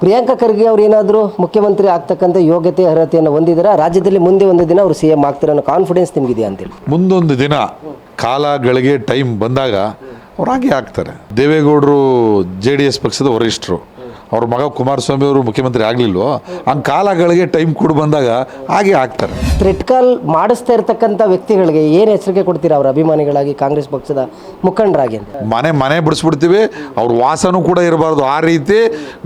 ಪ್ರಿಯಾಂಕಾ ಖರ್ಗೆ ಅವ್ರು ಏನಾದರೂ ಮುಖ್ಯಮಂತ್ರಿ ಆಗ್ತಕ್ಕಂಥ ಯೋಗ್ಯತೆ, ಅರ್ಹತೆಯನ್ನು ಹೊಂದಿದ್ರೆ? ರಾಜ್ಯದಲ್ಲಿ ಮುಂದೆ ಒಂದು ದಿನ ಅವರು ಸಿ ಎಂ ಆಗ್ತಾರೆ ಅನ್ನೋ ಕಾನ್ಫಿಡೆನ್ಸ್ ನಿಮಗಿದೆಯಾ ಅಂತೇಳಿ ಮುಂದೊಂದು ದಿನ ಕಾಲಗಳಿಗೆ ಟೈಮ್ ಬಂದಾಗ ಅವರಾಗಿ ಆಗ್ತಾರೆ. ದೇವೇಗೌಡರು, ಜೆ ಡಿ ಎಸ್ ಪಕ್ಷದ ವರಿಷ್ಠರು. ಅವ್ರ ಮಗ ಕುಮಾರಸ್ವಾಮಿ ಅವರು ಮುಖ್ಯಮಂತ್ರಿ ಆಗಲಿಲ್ವೋ ಹಂಗೆ ಕಾಲಗಳಿಗೆ ಟೈಮ್ ಕೂಡ ಬಂದಾಗ ಹಾಗೆ ಆಗ್ತಾರೆ. ಥ್ರೆಟ್ ಕಾಲ್ ಮಾಡಿಸ್ತಾ ಇರ್ತಕ್ಕಂಥ ವ್ಯಕ್ತಿಗಳಿಗೆ ಏನು ಎಚ್ಚರಿಕೆ ಕೊಡ್ತೀರಾ ಅವ್ರ ಅಭಿಮಾನಿಗಳಾಗಿ ಕಾಂಗ್ರೆಸ್ ಪಕ್ಷದ ಮುಖಂಡರಾಗಿ ಅಂತ? ಮನೆ ಮನೆ ಬಿಡಿಸ್ಬಿಡ್ತೀವಿ ಅವ್ರ ವಾಸನೂ ಕೂಡ ಇರಬಾರ್ದು. ಆ ರೀತಿ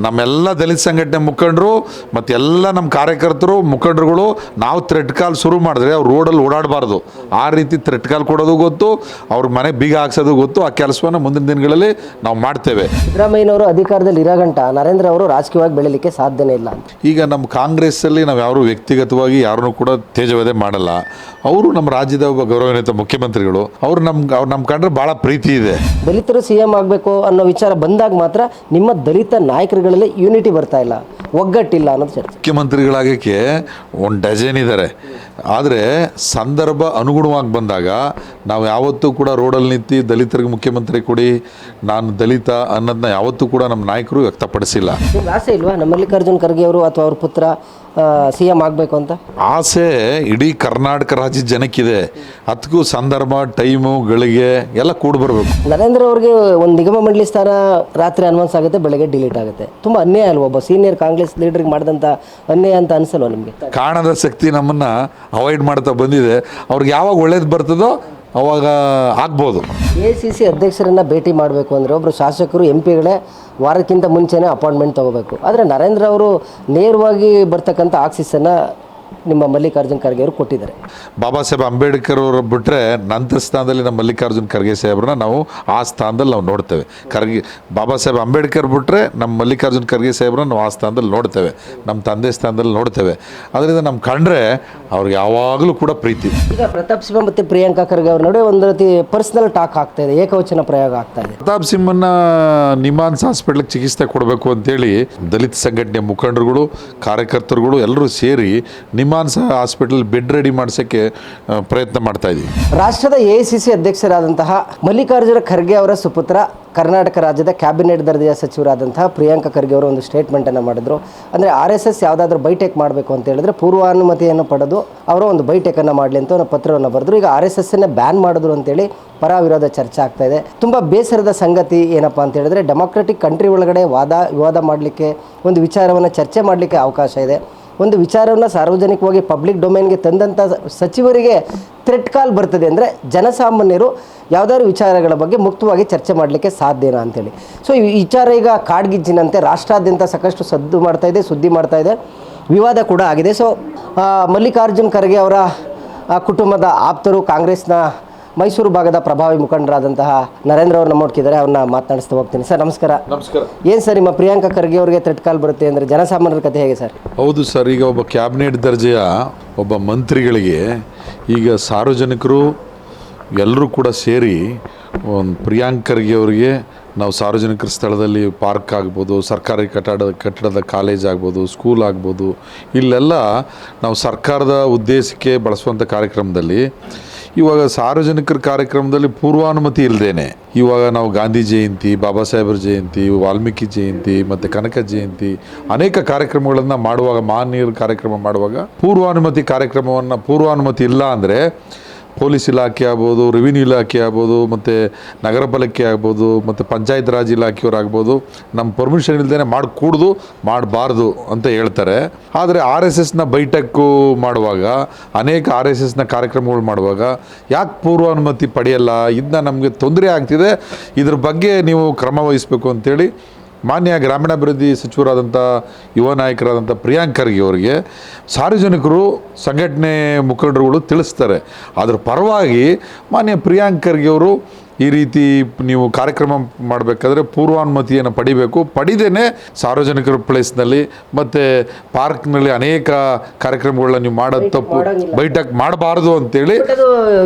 ನಮ್ಮೆಲ್ಲ ದಲಿತ ಸಂಘಟನೆ ಮುಖಂಡರು ಮತ್ತು ಎಲ್ಲ ನಮ್ಮ ಕಾರ್ಯಕರ್ತರು ಮುಖಂಡರುಗಳು ನಾವು ಥ್ರೆಟ್ ಕಾಲ್ ಶುರು ಮಾಡಿದ್ರೆ ಅವ್ರು ರೋಡಲ್ಲಿ ಓಡಾಡಬಾರ್ದು. ಆ ರೀತಿ ಥ್ರೆಟ್ ಕಾಲ್ ಕೊಡೋದು ಗೊತ್ತು ಅವ್ರ ಮನೆ ಬೀಗ ಹಾಕ್ಸೋದು ಗೊತ್ತು ಆ ಕೆಲಸವನ್ನು ಮುಂದಿನ ದಿನಗಳಲ್ಲಿ ನಾವು ಮಾಡ್ತೇವೆ. ಸಿದ್ದರಾಮಯ್ಯನವರು ಅಧಿಕಾರದಲ್ಲಿ ಇರೋಗಂಟ ನರೇಂದ್ರ ಅವರು ರಾಜಕೀಯವಾಗಿ ಬೆಳೀಲಿಕ್ಕೆ ಸಾಧ್ಯನೇ ಇಲ್ಲ ಅಂತ. ಈಗ ನಮ್ಮ ಕಾಂಗ್ರೆಸ್ಸಲ್ಲಿ ನಾವು ಯಾರು ವ್ಯಕ್ತಿಗತವಾಗಿ ಯಾರನ್ನೂ ಕೂಡ ತೇಜವದೆ ಮಾಡಲ್ಲ. ಅವರು ನಮ್ಮ ರಾಜ್ಯದ ಒಬ್ಬ ಗೌರವಾನ್ವಿತ ಮುಖ್ಯಮಂತ್ರಿಗಳು. ಅವರು ನಮ್ಗೆ ಅವ್ರು ನಮ್ಮ ಕಂಡ್ರೆ ಭಾಳ ಪ್ರೀತಿ ಇದೆ. ದಲಿತರು ಸಿ ಎಂ ಆಗಬೇಕು ಅನ್ನೋ ವಿಚಾರ ಬಂದಾಗ ಮಾತ್ರ ನಿಮ್ಮ ದಲಿತ ನಾಯಕರುಗಳಲ್ಲಿ ಯೂನಿಟಿ ಬರ್ತಾ ಇಲ್ಲ. ಒಗ್ಗಟ್ಟಿಲ್ಲ ಅನ್ನೋದು ಚರ್ಚೆ. ಮುಖ್ಯಮಂತ್ರಿಗಳಾಗಕ್ಕೆ ಒಂದು ಡಜನ್ ಇದ್ದಾರೆ ಆದರೆ ಸಂದರ್ಭ ಅನುಗುಣವಾಗಿ ಬಂದಾಗ ನಾವು ಯಾವತ್ತೂ ಕೂಡ ರೋಡಲ್ಲಿ ನಿಂತು ದಲಿತರಿಗೆ ಮುಖ್ಯಮಂತ್ರಿ ಕೊಡಿ, ನಾನು ದಲಿತ ಅನ್ನೋದನ್ನ ಯಾವತ್ತೂ ಕೂಡ ನಮ್ಮ ನಾಯಕರು ವ್ಯಕ್ತಪಡಿಸಿಲ್ಲ. ಆಸೆ ಇಲ್ವಾ? ನಮ್ಮ ಮಲ್ಲಿಕಾರ್ಜುನ್ ಖರ್ಗೆ ಅವರು ಅಥವಾ ಅವ್ರ ಪುತ್ರ ಸಿ ಎಂ ಆಗಬೇಕು ಅಂತ? ಆಸೆ ಇಡೀ ಕರ್ನಾಟಕ ರಾಜ್ಯದ ಜನಕ್ಕಿದೆ. ಅದಕ್ಕೂ ಸಂದರ್ಭ ಟೈಮು ಗಳಿಗೆ ಎಲ್ಲ ಕೂಡ ಬರಬೇಕು. ನರೇಂದ್ರ ಅವ್ರಿಗೆ ಒಂದು ನಿಗಮ ಮಂಡಳಿ ಸ್ಥಾನ ರಾತ್ರಿ ಅನ್ವನ್ಸ್ ಆಗುತ್ತೆ ಬೆಳಗ್ಗೆ ಡಿಲೀಟ್ ಆಗುತ್ತೆ. ತುಂಬ ಅನ್ಯಾಯ ಅಲ್ವಾ ಒಬ್ಬ ಸೀನಿಯರ್ ಕಾಂಗ್ರೆಸ್ ಲೀಡರ್ಗೆ ಮಾಡಿದಂಥ ಅನ್ಯಾಯ ಅಂತ ಅನಿಸಲ್ವ ನಿಮಗೆ? ಕಾಣದ ಶಕ್ತಿ ನಮ್ಮನ್ನು ಅವಾಯ್ಡ್ ಮಾಡ್ತಾ ಬಂದಿದೆ. ಅವ್ರಿಗೆ ಯಾವಾಗ ಒಳ್ಳೇದು ಬರ್ತದೋ ಅವಾಗ ಆಗ್ಬೋದು. ಎ ಸಿ ಸಿ ಅಧ್ಯಕ್ಷರನ್ನ ಭೇಟಿ ಮಾಡಬೇಕು ಅಂದರೆ ಒಬ್ಬರು ಶಾಸಕರು, ಎಂ ಪಿಗಳೇ ವಾರಕ್ಕಿಂತ ಮುಂಚೆನೇ ಅಪಾಯಿಂಟ್ಮೆಂಟ್ ತಗೋಬೇಕು. ಆದರೆ ನರೇಂದ್ರ ಅವರು ನೇರವಾಗಿ ಬರ್ತಕ್ಕಂಥ ಆಕ್ಸಿಸನ್ನು ನಿಮ್ಮ ಮಲ್ಲಿಕಾರ್ಜುನ್ ಖರ್ಗೆ ಅವರು ಕೊಟ್ಟಿದ್ದಾರೆ. ಬಾಬಾ ಸಾಹೇಬ್ ಅಂಬೇಡ್ಕರ್ ಅವರು ಬಿಟ್ಟರೆ ನಂತರ ಸ್ಥಾನದಲ್ಲಿ ನಮ್ಮ ಮಲ್ಲಿಕಾರ್ಜುನ್ ಖರ್ಗೆ ಸಾಹೇಬ್ರನ್ನ ನಾವು ಆ ಸ್ಥಾನದಲ್ಲಿ ನಾವು ನೋಡ್ತೇವೆ. ಖರ್ಗೆ ಬಾಬಾ ಸಾಹೇಬ್ ಅಂಬೇಡ್ಕರ್ ಬಿಟ್ಟರೆ ನಮ್ಮ ಮಲ್ಲಿಕಾರ್ಜುನ್ ಖರ್ಗೆ ಸಾಹೇಬ್ರನ್ನ ನಾವು ಆ ಸ್ಥಾನದಲ್ಲಿ ನೋಡ್ತೇವೆ. ನಮ್ಮ ತಂದೆ ಸ್ಥಾನದಲ್ಲಿ ನೋಡ್ತೇವೆ. ಅದರಿಂದ ನಮ್ಮ ಕಂಡ್ರೆ ಅವ್ರಿಗೆ ಯಾವಾಗಲೂ ಕೂಡ ಪ್ರೀತಿ. ಈಗ ಪ್ರತಾಪ್ ಸಿಂಹ ಮತ್ತು ಪ್ರಿಯಾಂಕಾ ಖರ್ಗೆ ಅವ್ರ ನಡುವೆ ಒಂದು ರೀತಿ ಪರ್ಸನಲ್ ಟಾಕ್ ಆಗ್ತಾ ಇದೆ ಏಕವಚನ ಪ್ರಯೋಗ ಆಗ್ತಾ ಇದೆ. ಪ್ರತಾಪ್ ಸಿಂಹನ ನಿಮಾನ್ಸ್ ಹಾಸ್ಪಿಟ್ಲಿಗೆ ಚಿಕಿತ್ಸೆ ಕೊಡಬೇಕು ಅಂತೇಳಿ ದಲಿತ ಸಂಘಟನೆ ಮುಖಂಡರುಗಳು ಕಾರ್ಯಕರ್ತರುಗಳು ಎಲ್ಲರೂ ಸೇರಿ ನಿಮಾನ್ಸ್ ಹಾಸ್ಪಿಟಲ್ ಬೆಡ್ ರೆಡಿ ಮಾಡಿಸೋಕ್ಕೆ ಪ್ರಯತ್ನ ಮಾಡ್ತಾ ಇದ್ದೀವಿ ರಾಷ್ಟ್ರದ ಎ ಸಿ ಸಿ ಅಧ್ಯಕ್ಷರಾದಂತಹ ಮಲ್ಲಿಕಾರ್ಜುನ ಖರ್ಗೆ ಅವರ ಸುಪುತ್ರ, ಕರ್ನಾಟಕ ರಾಜ್ಯದ ಕ್ಯಾಬಿನೆಟ್ ದರ್ಜೆಯ ಸಚಿವರಾದಂತಹ ಪ್ರಿಯಾಂಕ ಖರ್ಗೆ ಅವರು ಒಂದು ಸ್ಟೇಟ್ಮೆಂಟನ್ನು ಮಾಡಿದ್ರು. ಅಂದರೆ ಆರ್ ಎಸ್ ಎಸ್ ಯಾವುದಾದ್ರೂ ಬೈಟೆಕ್ ಮಾಡಬೇಕು ಅಂತ ಹೇಳಿದ್ರೆ ಪೂರ್ವಾನುಮತಿಯನ್ನು ಪಡೆದು ಅವರು ಒಂದು ಬೈಟೆಕನ್ನು ಮಾಡಲಿ ಅಂತ ಒಂದು ಪತ್ರವನ್ನು ಬರೆದ್ರು. ಈಗ ಆರ್ ಎಸ್ ಎಸ್ಸನ್ನು ಬ್ಯಾನ್ ಮಾಡಿದ್ರು ಅಂತೇಳಿ ಪರ ವಿರೋಧ ಚರ್ಚೆ ಆಗ್ತಾ ಇದೆ. ತುಂಬ ಬೇಸರದ ಸಂಗತಿ ಏನಪ್ಪ ಅಂತ ಹೇಳಿದ್ರೆ, ಡೆಮೊಕ್ರೆಟಿಕ್ ಕಂಟ್ರಿ ಒಳಗಡೆ ವಾದ, ವಿವಾದ ಮಾಡಲಿಕ್ಕೆ ಒಂದು ವಿಚಾರವನ್ನು ಚರ್ಚೆ ಮಾಡಲಿಕ್ಕೆ ಅವಕಾಶ ಇದೆ. ಒಂದು ವಿಚಾರವನ್ನು ಸಾರ್ವಜನಿಕವಾಗಿ ಪಬ್ಲಿಕ್ ಡೊಮೈನ್ಗೆ ತಂದಂಥ ಸಚಿವರಿಗೆ ಥ್ರೆಟ್ ಕಾಲ್ ಬರ್ತದೆ ಅಂದರೆ ಜನಸಾಮಾನ್ಯರು ಯಾವುದಾದ್ರು ವಿಚಾರಗಳ ಬಗ್ಗೆ ಮುಕ್ತವಾಗಿ ಚರ್ಚೆ ಮಾಡಲಿಕ್ಕೆ ಸಾಧ್ಯನಾ ಅಂತೇಳಿ. ಸೊ ಈ ವಿಚಾರ ಈಗ ಕಾಡ್ಗಿಜ್ಜಿನಂತೆ ರಾಷ್ಟ್ರಾದ್ಯಂತ ಸಾಕಷ್ಟು ಸದ್ದು ಮಾಡ್ತಾ ಇದೆ, ಸುದ್ದಿ ಮಾಡ್ತಾ ಇದೆ, ವಿವಾದ ಕೂಡ ಆಗಿದೆ. ಸೊ ಮಲ್ಲಿಕಾರ್ಜುನ್ ಖರ್ಗೆ ಅವರ ಕುಟುಂಬದ ಆಪ್ತರು ಕಾಂಗ್ರೆಸ್ನ ಮೈಸೂರು ಭಾಗದ ಪ್ರಭಾವಿ ಮುಖಂಡರಾದಂತಹ ನರೇಂದ್ರ ಅವರು ನಮ್ಮೊಟ್ಟಿದ್ದಾರೆ ಅವ್ರನ್ನ ಮಾತನಾಡಿಸ್ತಾ ಹೋಗ್ತೀನಿ. ಸರ್ ನಮಸ್ಕಾರ. ನಮಸ್ಕಾರ. ಏನು ಸರ್ ನಿಮ್ಮ ಪ್ರಿಯಾಂಕಾ ಖರ್ಗೆ ಅವರಿಗೆ ಥ್ರೆಟ್ ಕಾಲ್ ಬರುತ್ತೆ ಅಂದರೆ ಜನಸಾಮಾನ್ಯರ ಕಥೆ ಹೇಗೆ ಸರ್? ಹೌದು ಸರ್ ಈಗ ಒಬ್ಬ ಕ್ಯಾಬಿನೆಟ್ ದರ್ಜೆಯ ಒಬ್ಬ ಮಂತ್ರಿಗಳಿಗೆ ಈಗ ಸಾರ್ವಜನಿಕರು ಎಲ್ಲರೂ ಕೂಡ ಸೇರಿ ಒಂದು ಪ್ರಿಯಾಂಕ್ ಖರ್ಗೆ ಅವರಿಗೆ ನಾವು ಸಾರ್ವಜನಿಕರ ಸ್ಥಳದಲ್ಲಿ ಪಾರ್ಕ್ ಆಗ್ಬೋದು ಸರ್ಕಾರಿ ಕಟ್ಟಡ ಕಟ್ಟಡದ ಕಾಲೇಜ್ ಆಗ್ಬೋದು ಸ್ಕೂಲ್ ಆಗ್ಬೋದು ಇಲ್ಲೆಲ್ಲ ನಾವು ಸರ್ಕಾರದ ಉದ್ದೇಶಕ್ಕೆ ಬಳಸುವಂಥ ಕಾರ್ಯಕ್ರಮದಲ್ಲಿ ಇವಾಗ ಸಾರ್ವಜನಿಕರ ಕಾರ್ಯಕ್ರಮದಲ್ಲಿ ಪೂರ್ವಾನುಮತಿ ಇಲ್ಲದೇನೆ ಇವಾಗ ನಾವು ಗಾಂಧಿ ಜಯಂತಿ, ಬಾಬಾ ಸಾಹೇಬರ ಜಯಂತಿ, ವಾಲ್ಮೀಕಿ ಜಯಂತಿ, ಮತ್ತು ಕನಕ ಜಯಂತಿ ಅನೇಕ ಕಾರ್ಯಕ್ರಮಗಳನ್ನು ಮಾಡುವಾಗ, ಮಾನ್ಯರ ಕಾರ್ಯಕ್ರಮ ಮಾಡುವಾಗ ಪೂರ್ವಾನುಮತಿ ಕಾರ್ಯಕ್ರಮವನ್ನು ಪೂರ್ವಾನುಮತಿ ಇಲ್ಲ ಅಂದರೆ ಪೊಲೀಸ್ ಇಲಾಖೆ ಆಗ್ಬೋದು ರೆವಿನ್ಯೂ ಇಲಾಖೆ ಆಗ್ಬೋದು, ಮತ್ತು ನಗರ ಪಾಲಿಕೆ ಆಗ್ಬೋದು, ಮತ್ತು ಪಂಚಾಯತ್ ರಾಜ್ ಇಲಾಖೆಯವ್ರು ಆಗ್ಬೋದು ನಮ್ಮ ಪರ್ಮಿಷನ್ ಇಲ್ಲದೇ ಮಾಡಿಕೂಡ್ದು, ಮಾಡಬಾರ್ದು ಅಂತ ಹೇಳ್ತಾರೆ. ಆದರೆ ಆರ್ ಎಸ್ ಎಸ್ನ ಬೈಟಕ್ಕು ಮಾಡುವಾಗ, ಅನೇಕ ಆರ್ ಎಸ್ ಎಸ್ನ ಕಾರ್ಯಕ್ರಮಗಳು ಮಾಡುವಾಗ, ಯಾಕೆ ಪೂರ್ವಾನುಮತಿ ಪಡೆಯಲ್ಲ ಇದನ್ನ ನಮಗೆ ತೊಂದರೆ ಆಗ್ತಿದೆ, ಇದ್ರ ಬಗ್ಗೆ ನೀವು ಕ್ರಮ ವಹಿಸಬೇಕು ಅಂತೇಳಿ ಮಾನ್ಯ ಗ್ರಾಮೀಣಾಭಿವೃದ್ಧಿ ಸಚಿವರಾದಂಥ ಯುವ ನಾಯಕರಾದಂಥ ಪ್ರಿಯಾಂಕ್ ಖರ್ಗೆ ಅವರಿಗೆ ಸಾರ್ವಜನಿಕರು, ಸಂಘಟನೆ ಮುಖಂಡರುಗಳು ತಿಳಿಸ್ತಾರೆ. ಅದ್ರ ಪರವಾಗಿ ಮಾನ್ಯ ಪ್ರಿಯಾಂಕ್ ಖರ್ಗೆ ಅವರು ಈ ರೀತಿ ನೀವು ಕಾರ್ಯಕ್ರಮ ಮಾಡಬೇಕಾದ್ರೆ ಪೂರ್ವಾನುಮತಿಯನ್ನು ಪಡಿಬೇಕು. ಪಡಿದೇನೆ ಸಾರ್ವಜನಿಕರ ಪ್ಲೇಸ್ನಲ್ಲಿ ಮತ್ತು ಪಾರ್ಕ್ನಲ್ಲಿ ಅನೇಕ ಕಾರ್ಯಕ್ರಮಗಳನ್ನ ನೀವು ಮಾಡೋದು ತಪ್ಪು ಬೈಠಕ್ ಮಾಡಬಾರ್ದು ಅಂತೇಳಿ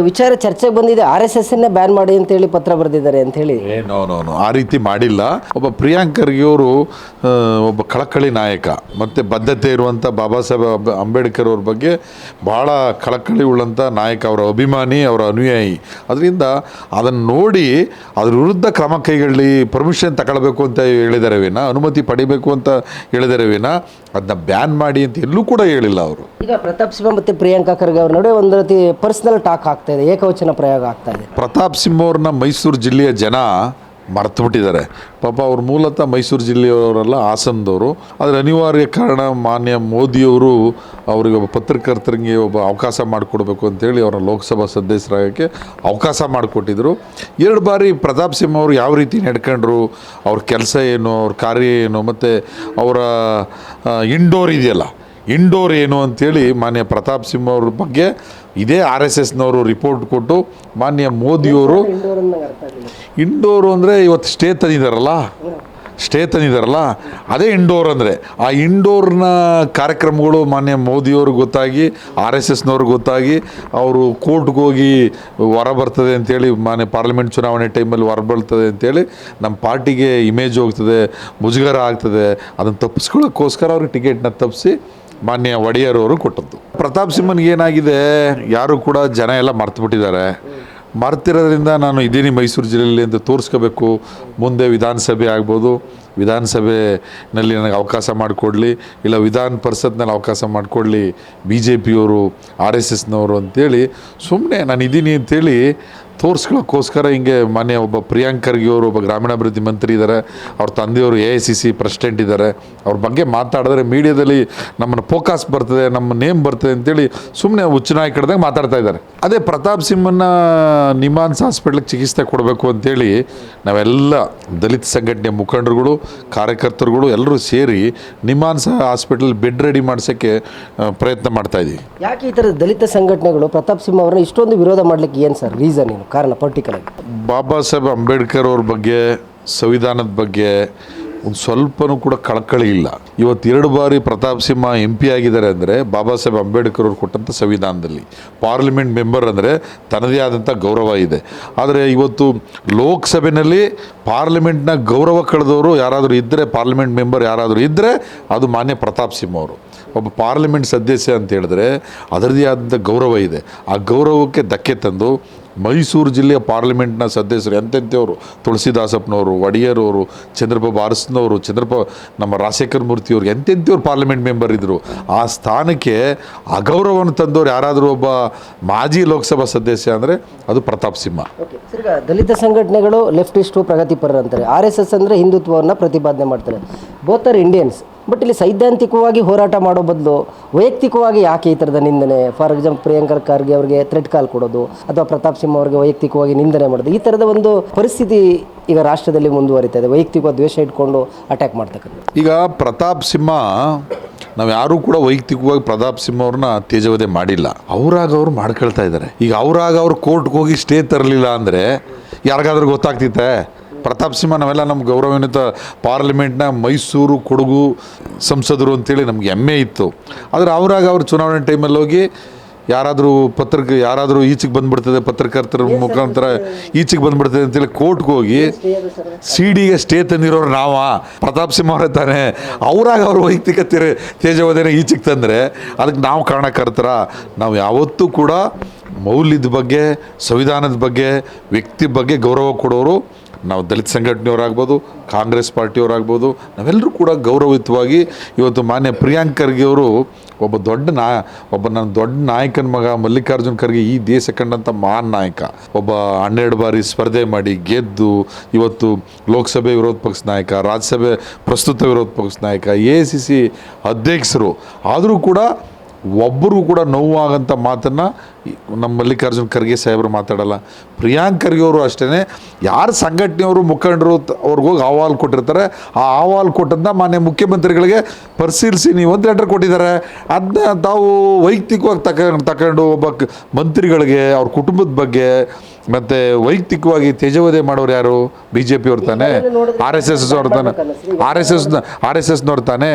ವಿಚಾರ ಚರ್ಚೆಗೆ ಬಂದಿದೆ. ಆರ್ ಎಸ್ ಎಸ್ಸನ್ನೇ ಬ್ಯಾನ್ ಮಾಡಿ ಅಂತೇಳಿ ಪತ್ರ ಬರೆದಿದ್ದಾರೆ ಅಂತ ಹೇಳಿ. No no no. ಆ ರೀತಿ ಮಾಡಿಲ್ಲ. ಒಬ್ಬ ಪ್ರಿಯಾಂಕ್ ಖರ್ಗೆ ಅವರು ಒಬ್ಬ ಕಳಕಳಿ ನಾಯಕ ಮತ್ತು ಬದ್ಧತೆ ಇರುವಂಥ ಬಾಬಾ ಸಾಹೇಬ್ ಅಂಬೇಡ್ಕರ್ ಅವ್ರ ಬಗ್ಗೆ ಭಾಳ ಕಳಕಳಿ ಉಳ್ಳಂಥ ನಾಯಕ ಅವರ ಅಭಿಮಾನಿ ಅವರ ಅನುಯಾಯಿ. ಅದರಿಂದ ಅದನ್ನು ನೋಡಿ ಅದ್ರ ವಿರುದ್ಧ ಕ್ರಮ ಕೈಗೊಳ್ಳಿ ಪರ್ಮಿಷನ್ ತಗೊಳ್ಬೇಕು ಅಂತ ಹೇಳಿದ್ದಾರೆ ವಿನ ಅನುಮತಿ ಪಡಿಬೇಕು ಅಂತ ಹೇಳಿದ್ದಾರೆ ವಿನ ಅದನ್ನ ಬ್ಯಾನ್ ಮಾಡಿ ಅಂತ ಎಲ್ಲೂ ಕೂಡ ಹೇಳಿಲ್ಲ ಅವರು. ಈಗ ಪ್ರತಾಪ್ ಸಿಂಹ ಮತ್ತು ಪ್ರಿಯಾಂಕಾ ಖರ್ಗೆ ಅವ್ರ ನಡುವೆ ಒಂದು ರೀತಿ ಪರ್ಸನಲ್ ಟಾಕ್ ಆಗ್ತಾ ಇದೆ ಏಕವಚನ ಪ್ರಯೋಗ ಆಗ್ತಾ ಇದೆ. ಪ್ರತಾಪ್ ಸಿಂಹ ಅವ್ರನ್ನ ಮೈಸೂರು ಜಿಲ್ಲೆಯ ಜನ ಮರ್ತು ಬಿಟ್ಟಿದ್ದಾರೆ ಪಾಪ ಅವ್ರು ಮೂಲತಃ ಮೈಸೂರು ಜಿಲ್ಲೆಯವರೆಲ್ಲ ಹಾಸನದವರು. ಆದರೆ ಅನಿವಾರ್ಯ ಕಾರಣ ಮಾನ್ಯ ಮೋದಿಯವರು ಅವರಿಗೆ ಒಬ್ಬ ಪತ್ರಕರ್ತರಿಗೆ ಒಬ್ಬ ಅವಕಾಶ ಮಾಡಿಕೊಡ್ಬೇಕು ಅಂತೇಳಿ ಅವರ ಲೋಕಸಭಾ ಸದಸ್ಯರಾಗಕ್ಕೆ ಅವಕಾಶ ಮಾಡಿಕೊಟ್ಟಿದ್ರು. ಎರಡು ಬಾರಿ ಪ್ರತಾಪ್ ಸಿಂಹ ಅವರು ಯಾವ ರೀತಿ ನಡ್ಕೊಂಡ್ರು, ಅವ್ರ ಕೆಲಸ ಏನು, ಅವ್ರ ಕಾರ್ಯ ಏನು, ಮತ್ತು ಅವರ ಇಂಡೋರ್ ಇದೆಯಲ್ಲ ಇಂಡೋರ್ ಏನು ಅಂತೇಳಿ ಮಾನ್ಯ ಪ್ರತಾಪ್ ಸಿಂಹ ಅವ್ರ ಬಗ್ಗೆ ಇದೇ ಆರ್ ಎಸ್ ಎಸ್ನವರು ರಿಪೋರ್ಟ್ ಕೊಟ್ಟು ಮಾನ್ಯ ಮೋದಿಯವರು ಇಂಡೋರ್ ಅಂದರೆ ಇವತ್ತು ಸ್ಟೇ ತಂದಿದ್ದಾರಲ್ಲ ಸ್ಟೇ ತಂದಿದ್ದಾರಲ್ಲ ಅದೇ ಇಂಡೋರ್ ಅಂದರೆ. ಆ ಇಂಡೋರ್ನ ಕಾರ್ಯಕ್ರಮಗಳು ಮಾನ್ಯ ಮೋದಿಯವ್ರಿಗೆ ಗೊತ್ತಾಗಿ ಆರ್ ಎಸ್ ಎಸ್ನವ್ರಿಗೆ ಗೊತ್ತಾಗಿ ಅವರು ಕೋರ್ಟ್ಗೆ ಹೋಗಿ ಹೊರ ಬರ್ತದೆ ಅಂತೇಳಿ ಮಾನ್ಯ ಪಾರ್ಲಿಮೆಂಟ್ ಚುನಾವಣೆ ಟೈಮಲ್ಲಿ ಹೊರ ಬರ್ತದೆ ಅಂತೇಳಿ ನಮ್ಮ ಪಾರ್ಟಿಗೆ ಇಮೇಜ್ ಹೋಗ್ತದೆ ಮುಜುಗರ ಆಗ್ತದೆ. ಅದನ್ನು ತಪ್ಪಿಸ್ಕೊಳ್ಳೋಕ್ಕೋಸ್ಕರ ಅವ್ರಿಗೆ ಟಿಕೆಟ್ನ ತಪ್ಪಿಸಿ ಮಾನ್ಯ ಒಡೆಯರ್ ಅವರು ಕೊಟ್ಟದ್ದು. ಪ್ರತಾಪ್ ಸಿಂಹನ್ಗೆ ಏನಾಗಿದೆ? ಯಾರು ಕೂಡ ಜನ ಎಲ್ಲ ಮರ್ತು ಬಿಟ್ಟಿದ್ದಾರೆ ಮರ್ತಿರೋದ್ರಿಂದ ನಾನು ಇದ್ದೀನಿ ಮೈಸೂರು ಜಿಲ್ಲೆಯಲ್ಲಿ ಅಂತ ತೋರಿಸ್ಕೋಬೇಕು. ಮುಂದೆ ವಿಧಾನಸಭೆ ಆಗ್ಬೋದು. ವಿಧಾನಸಭೆನಲ್ಲಿ ನನಗೆ ಅವಕಾಶ ಮಾಡಿಕೊಡ್ಲಿ. ಇಲ್ಲ, ವಿಧಾನ ಪರಿಷತ್ನಲ್ಲಿ ಅವಕಾಶ ಮಾಡಿಕೊಡ್ಲಿ. ಬಿ ಜೆ ಪಿಯವರು ಆರ್ ಎಸ್ ಎಸ್ನವರು ಅಂತೇಳಿ ಸುಮ್ಮನೆ ನಾನು ಇದ್ದೀನಿ ಅಂತೇಳಿ ತೋರಿಸ್ಕೊಳ್ಳೋಕ್ಕೋಸ್ಕರ ಹಿಂಗೆ ಮೊನ್ನೆ ಒಬ್ಬ ಪ್ರಿಯಾಂಕ್ ಖರ್ಗೆ ಅವರು ಒಬ್ಬ ಗ್ರಾಮೀಣಾಭಿವೃದ್ಧಿ ಮಂತ್ರಿ ಇದ್ದಾರೆ, ಅವ್ರ ತಂದೆಯವರು A I C C president ಇದ್ದಾರೆ, ಅವ್ರ ಬಗ್ಗೆ ಮಾತಾಡಿದ್ರೆ ಮೀಡಿಯಾದಲ್ಲಿ ನಮ್ಮನ್ನು ಫೋಕಸ್ ಬರ್ತದೆ, ನಮ್ಮ ನೇಮ್ ಬರ್ತದೆ ಅಂತೇಳಿ ಸುಮ್ಮನೆ ಉಚ್ಚನಾಯಿ ಕಡ್ದಂಗೆ ಮಾತಾಡ್ತಾ ಇದ್ದಾರೆ. ಅದೇ ಪ್ರತಾಪ್ ಸಿಂಹನ ನಿಮಾನ್ಸ್ ಹಾಸ್ಪಿಟ್ಲಿಗೆ ಚಿಕಿತ್ಸೆ ಕೊಡಬೇಕು ಅಂತೇಳಿ ನಾವೆಲ್ಲ ದಲಿತ ಸಂಘಟನೆ ಮುಖಂಡರುಗಳು, ಕಾರ್ಯಕರ್ತರುಗಳು ಎಲ್ಲರೂ ಸೇರಿ ನಿಮಾನ್ಸ್ ಹಾಸ್ಪಿಟಲ್ ಬೆಡ್ ರೆಡಿ ಮಾಡಿಸೋಕ್ಕೆ ಪ್ರಯತ್ನ ಮಾಡ್ತಾ ಇದ್ದೀವಿ ಯಾಕೆ ಈ ಥರ ದಲಿತ ಸಂಘಟನೆಗಳು ಪ್ರತಾಪ್ ಸಿಂಹ ಅವರನ್ನ ಇಷ್ಟೊಂದು ವಿರೋಧ ಮಾಡ್ಲಿಕ್ಕೆ ಏನು ಸರ್ ರೀಸನ್ ಏನು? ಕಾರಣ ಪರ್ಟಿಕ್ಯುಲರ್ ಬಾಬಾ ಸಾಹೇಬ್ ಅಂಬೇಡ್ಕರ್ ಅವ್ರ ಬಗ್ಗೆ, ಸಂವಿಧಾನದ ಬಗ್ಗೆ ಒಂದು ಸ್ವಲ್ಪನೂ ಕೂಡ ಕಳಕಳಿ ಇಲ್ಲ. ಇವತ್ತು ಎರಡು ಬಾರಿ ಪ್ರತಾಪ್ ಸಿಂಹ ಎಂ ಪಿ ಆಗಿದ್ದಾರೆ ಅಂದರೆ ಬಾಬಾ ಸಾಹೇಬ್ ಅಂಬೇಡ್ಕರ್ ಅವ್ರು ಕೊಟ್ಟಂಥ ಸಂವಿಧಾನದಲ್ಲಿ. ಪಾರ್ಲಿಮೆಂಟ್ ಮೆಂಬರ್ ಅಂದರೆ ತನ್ನದೇ ಆದಂಥ ಗೌರವ ಇದೆ. ಆದರೆ ಇವತ್ತು ಲೋಕಸಭೆಯಲ್ಲಿ ಪಾರ್ಲಿಮೆಂಟ್ನ ಗೌರವ ಕಳೆದವರು ಯಾರಾದರೂ ಇದ್ದರೆ ಪಾರ್ಲಿಮೆಂಟ್ ಮೆಂಬರ್ ಯಾರಾದರೂ ಇದ್ದರೆ ಅದು ಮಾನ್ಯ ಪ್ರತಾಪ್ ಸಿಂಹ ಅವರು. ಒಬ್ಬ ಪಾರ್ಲಿಮೆಂಟ್ ಸದಸ್ಯ ಅಂತ ಹೇಳಿದ್ರೆ ಅದರದೇ ಆದಂಥ ಗೌರವ ಇದೆ. ಆ ಗೌರವಕ್ಕೆ ಧಕ್ಕೆ ತಂದು ಮೈಸೂರು ಜಿಲ್ಲೆಯ ಪಾರ್ಲಿಮೆಂಟ್ನ ಸದಸ್ಯರು ಎಂತೆಂಥವ್ರು? ತುಳಸಿದಾಸಪ್ಪನವರು, ಒಡೆಯರವರು ಚಂದ್ರಬಾಬು ಅರಸನವರು ಚಂದ್ರಪ್ಪ ನಮ್ಮ ರಾಜಶೇಖರ್ ಮೂರ್ತಿಯವರು ಎಂತೆಂಥವ್ರು ಪಾರ್ಲಿಮೆಂಟ್ ಮೆಂಬರ್ ಇದ್ದರು ಆ ಸ್ಥಾನಕ್ಕೆ ಅಗೌರವವನ್ನು ತಂದವರು ಯಾರಾದರೂ ಒಬ್ಬ ಮಾಜಿ ಲೋಕಸಭಾ ಸದಸ್ಯ ಅಂದರೆ ಅದು ಪ್ರತಾಪ್ ಸಿಂಹ. ದಲಿತ ಸಂಘಟನೆಗಳು ಲೆಫ್ಟಿಸ್ಟು ಪ್ರಗತಿಪರರು ಅಂತಾರೆ. ಆರ್ ಎಸ್ ಎಸ್ ಅಂದರೆ ಹಿಂದುತ್ವವನ್ನು ಪ್ರತಿಪಾದನೆ ಮಾಡ್ತಾರೆ. ಬೋತ್ ಆರ್ ಇಂಡಿಯನ್ಸ್ ಬಟ್ ಇಲ್ಲಿ ಸೈದ್ಧಾಂತಿಕವಾಗಿ ಹೋರಾಟ ಮಾಡೋ ಬದಲು ವೈಯಕ್ತಿಕವಾಗಿ ಯಾಕೆ ಈ ಥರದ ನಿಂದನೆ? ಫಾರ್ ಎಕ್ಸಾಂಪಲ್ ಪ್ರಿಯಾಂಕರ್ ಖರ್ಗೆ ಅವರಿಗೆ ಥ್ರೆಡ್ ಕಾಲ್ ಕೊಡೋದು ಅಥವಾ ಪ್ರತಾಪ್ ಸಿಂಹ ಅವರಿಗೆ ವೈಯಕ್ತಿಕವಾಗಿ ನಿಂದನೆ ಮಾಡೋದು. ಈ ಥರದ ಒಂದು ಪರಿಸ್ಥಿತಿ ಈಗ ರಾಷ್ಟ್ರದಲ್ಲಿ ಮುಂದುವರಿತಾ ಇದೆ. ವೈಯಕ್ತಿಕ ದ್ವೇಷ ಇಟ್ಕೊಂಡು ಅಟ್ಯಾಕ್ ಮಾಡ್ತಕ್ಕಂಥ ಈಗ ಪ್ರತಾಪ್ ಸಿಂಹ, ನಾವು ಯಾರೂ ಕೂಡ ವೈಯಕ್ತಿಕವಾಗಿ ಪ್ರತಾಪ್ ಸಿಂಹ ಅವ್ರನ್ನ ತೇಜವಧೆ ಮಾಡಿಲ್ಲ. ಅವರಾಗ ಅವ್ರು ಮಾಡ್ಕೊಳ್ತಾ ಇದ್ದಾರೆ. ಈಗ ಅವರಾಗ ಅವ್ರು ಕೋರ್ಟ್ಗೆ ಹೋಗಿ ಸ್ಟೇ ತರಲಿಲ್ಲ ಅಂದರೆ ಯಾರಿಗಾದ್ರೂ ಗೊತ್ತಾಗ್ತಿತ್ತೆ? ಪ್ರತಾಪ್ ಸಿಂಹ ನಾವೆಲ್ಲ ನಮ್ಮ ಗೌರವಾನ್ವಿತ ಪಾರ್ಲಿಮೆಂಟ್ನ ಮೈಸೂರು ಕೊಡಗು ಸಂಸದರು ಅಂತೇಳಿ ನಮ್ಗೆ ಹೆಮ್ಮೆ ಇತ್ತು. ಆದರೆ ಅವರಾಗ ಅವ್ರು ಚುನಾವಣೆ ಟೈಮಲ್ಲಿ ಹೋಗಿ ಯಾರಾದರೂ ಪತ್ರಕ ಯಾರಾದರೂ ಈಚೆಗೆ ಬಂದ್ಬಿಡ್ತದೆ ಪತ್ರಕರ್ತರ ಮುಖಾಂತರ ಈಚೆಗೆ ಬಂದ್ಬಿಡ್ತದೆ ಅಂತೇಳಿ ಕೋರ್ಟ್ಗೆ ಹೋಗಿ ಸಿ ಡಿಗೆ ಸ್ಟೇ ತಂದಿರೋರು ನಾವ. ಪ್ರತಾಪ್ ಸಿಂಹ ಅವರೇ ತಾನೆ. ಅವರಾಗ ಅವ್ರ ವೈಯಕ್ತಿಕ ತೆರೆ ತೇಜವಧೆನ ಈಚೆಗೆ ತಂದರೆ ಅದಕ್ಕೆ ನಾವು ಕಾರಣಕರ್ತರ. ನಾವು ಯಾವತ್ತೂ ಕೂಡ ಮೌಲ್ಯದ ಬಗ್ಗೆ ಸಂವಿಧಾನದ ಬಗ್ಗೆ ವ್ಯಕ್ತಿ ಬಗ್ಗೆ ಗೌರವ ಕೊಡೋರು ನಾವು ದಲಿತ ಸಂಘಟನೆಯವರಾಗ್ಬೋದು, ಕಾಂಗ್ರೆಸ್ ಪಾರ್ಟಿಯವರಾಗ್ಬೋದು, ನಾವೆಲ್ಲರೂ ಕೂಡ ಗೌರವಯುತವಾಗಿ ಇವತ್ತು ಮಾನ್ಯ ಪ್ರಿಯಾಂಕ್ ಖರ್ಗೆ ಅವರು ಒಬ್ಬ ದೊಡ್ಡ ನಾ, ಒಬ್ಬ ನನ್ನ ದೊಡ್ಡ ನಾಯಕನ ಮಗ ಮಲ್ಲಿಕಾರ್ಜುನ್ ಖರ್ಗೆ ಈ ದೇಶ ಕಂಡಂಥ ಮಹಾನ್ ನಾಯಕ. ಒಬ್ಬ ಹನ್ನೆರಡು ಬಾರಿ ಸ್ಪರ್ಧೆ ಮಾಡಿ ಗೆದ್ದು ಇವತ್ತು ಲೋಕಸಭೆ ವಿರೋಧ ಪಕ್ಷ ನಾಯಕ, ರಾಜ್ಯಸಭೆ ಪ್ರಸ್ತುತ ವಿರೋಧ ಪಕ್ಷ ನಾಯಕ, ಎ ಸಿ ಸಿ ಅಧ್ಯಕ್ಷರು, ಆದರೂ ಕೂಡ ಒಬ್ಬರು ಕೂಡ ನೋವಾಗಂಥ ಮಾತನ್ನು ನಮ್ಮ ಮಲ್ಲಿಕಾರ್ಜುನ್ ಖರ್ಗೆ ಸಾಹೇಬರು ಮಾತಾಡಲ್ಲ. ಪ್ರಿಯಾಂಕ್ ಖರ್ಗೆ ಅವರು ಅಷ್ಟೇ ಯಾರು ಸಂಘಟನೆಯವರು ಮುಖಂಡರು ತ- ಅವ್ರಿಗೆ ಹೋಗಿ ಅಹವಾಲು ಕೊಟ್ಟಿರ್ತಾರೆ, ಆ ಅಹವಾಲು ಕೊಟ್ಟದನ್ನ ಮಾನ್ಯ ಮುಖ್ಯಮಂತ್ರಿಗಳಿಗೆ ಪರಿಶೀಲಿಸಿ ನೀವು ಒಂದು ಲೆಟರ್ ಕೊಟ್ಟಿದ್ದಾರೆ. ಅದನ್ನ ತಾವು ವೈಯಕ್ತಿಕವಾಗಿ ತಕ ತಗೊಂಡು ಒಬ್ಬ ಮಂತ್ರಿಗಳಿಗೆ ಅವ್ರ ಕುಟುಂಬದ ಬಗ್ಗೆ ಮತ್ತು ವೈಯಕ್ತಿಕವಾಗಿ ತೇಜವಧೆ ಮಾಡೋರು ಯಾರು? ಬಿ ಜೆ ಪಿ ತಾನೆ? ಆರ್ ಎಸ್ ಎಸ್ ಅವ್ರು ತಾನೆ? R S S R S ಎಸ್ನವ್ರು ತಾನೆ?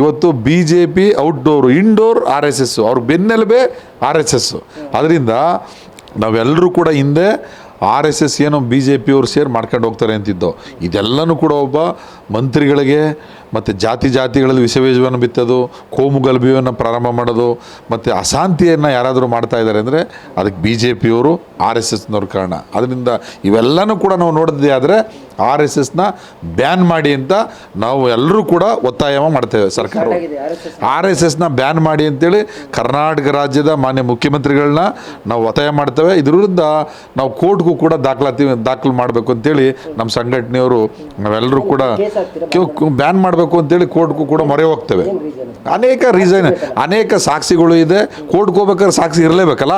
ಇವತ್ತು B J P outdoor indoor R S S ಅವ್ರ ಬೆನ್ನೆಲುಬೇ ಆರ್ ಎಸ್ ಎಸ್ ಅದರಿಂದ ನಾವೆಲ್ಲರೂ ಕೂಡ ಹಿಂದೆ ಆರ್ ಎಸ್ ಎಸ್ ಏನೋ ಬಿ ಜೆ ಪಿಯವ್ರು ಸೇರಿ ಮಾಡ್ಕೊಂಡು ಹೋಗ್ತಾರೆ ಅಂತಿದ್ದು. ಇದೆಲ್ಲನೂ ಕೂಡ ಒಬ್ಬ ಮಂತ್ರಿಗಳಿಗೆ ಮತ್ತು ಜಾತಿ ಜಾತಿಗಳಲ್ಲಿ ವಿಷಬೀಜವನ್ನು ಬಿತ್ತೋದು ಕೋಮು ಗಲಭೆಯನ್ನು ಪ್ರಾರಂಭ ಮಾಡೋದು ಮತ್ತು ಅಶಾಂತಿಯನ್ನು ಯಾರಾದರೂ ಮಾಡ್ತಾ ಇದ್ದಾರೆ ಅಂದರೆ ಅದಕ್ಕೆ ಬಿ ಜೆ ಪಿಯವರು ಆರ್ ಎಸ್ ಎಸ್ನವ್ರ ಕಾರಣ. ಅದರಿಂದ ಇವೆಲ್ಲನೂ ಕೂಡ ನಾವು ನೋಡಿದ್ದೆ ಆದರೆ ಆರ್ ಎಸ್ ಎಸ್ನ ಬ್ಯಾನ್ ಮಾಡಿ ಅಂತ ನಾವು ಎಲ್ಲರೂ ಕೂಡ ಒತ್ತಾಯ ಮಾಡ್ತೇವೆ ಸರ್ಕಾರ. ಆರ್ ಎಸ್ ಎಸ್ನ ಬ್ಯಾನ್ ಮಾಡಿ ಅಂತೇಳಿ ಕರ್ನಾಟಕ ರಾಜ್ಯದ ಮಾನ್ಯ ಮುಖ್ಯಮಂತ್ರಿಗಳನ್ನ ನಾವು ಒತ್ತಾಯ ಮಾಡ್ತೇವೆ. ಇದರಿಂದ ವಿರುದ್ಧ ನಾವು ಕೋರ್ಟ್ಗೂ ಕೂಡ ದಾಖಲಾತಿ ದಾಖಲು ಮಾಡಬೇಕು ಅಂತೇಳಿ ನಮ್ಮ ಸಂಘಟನೆಯವರು ನಾವೆಲ್ಲರೂ ಕೂಡ ಬ್ಯಾನ್ ಮಾಡಬೇಕು. ಅಂತೇಳಿ ಕೋರ್ಟ್ಗೂ ಕೂಡ ಮೊರೆ ಹೋಗ್ತೇವೆ. ಅನೇಕ ರೀಸನ್ ಅನೇಕ ಸಾಕ್ಷಿಗಳು ಇದೆ. ಕೋರ್ಟ್ಗೆ ಹೋಗ್ಬೇಕಾದ್ರೆ ಸಾಕ್ಷಿ ಇರಲೇಬೇಕಲ್ಲ?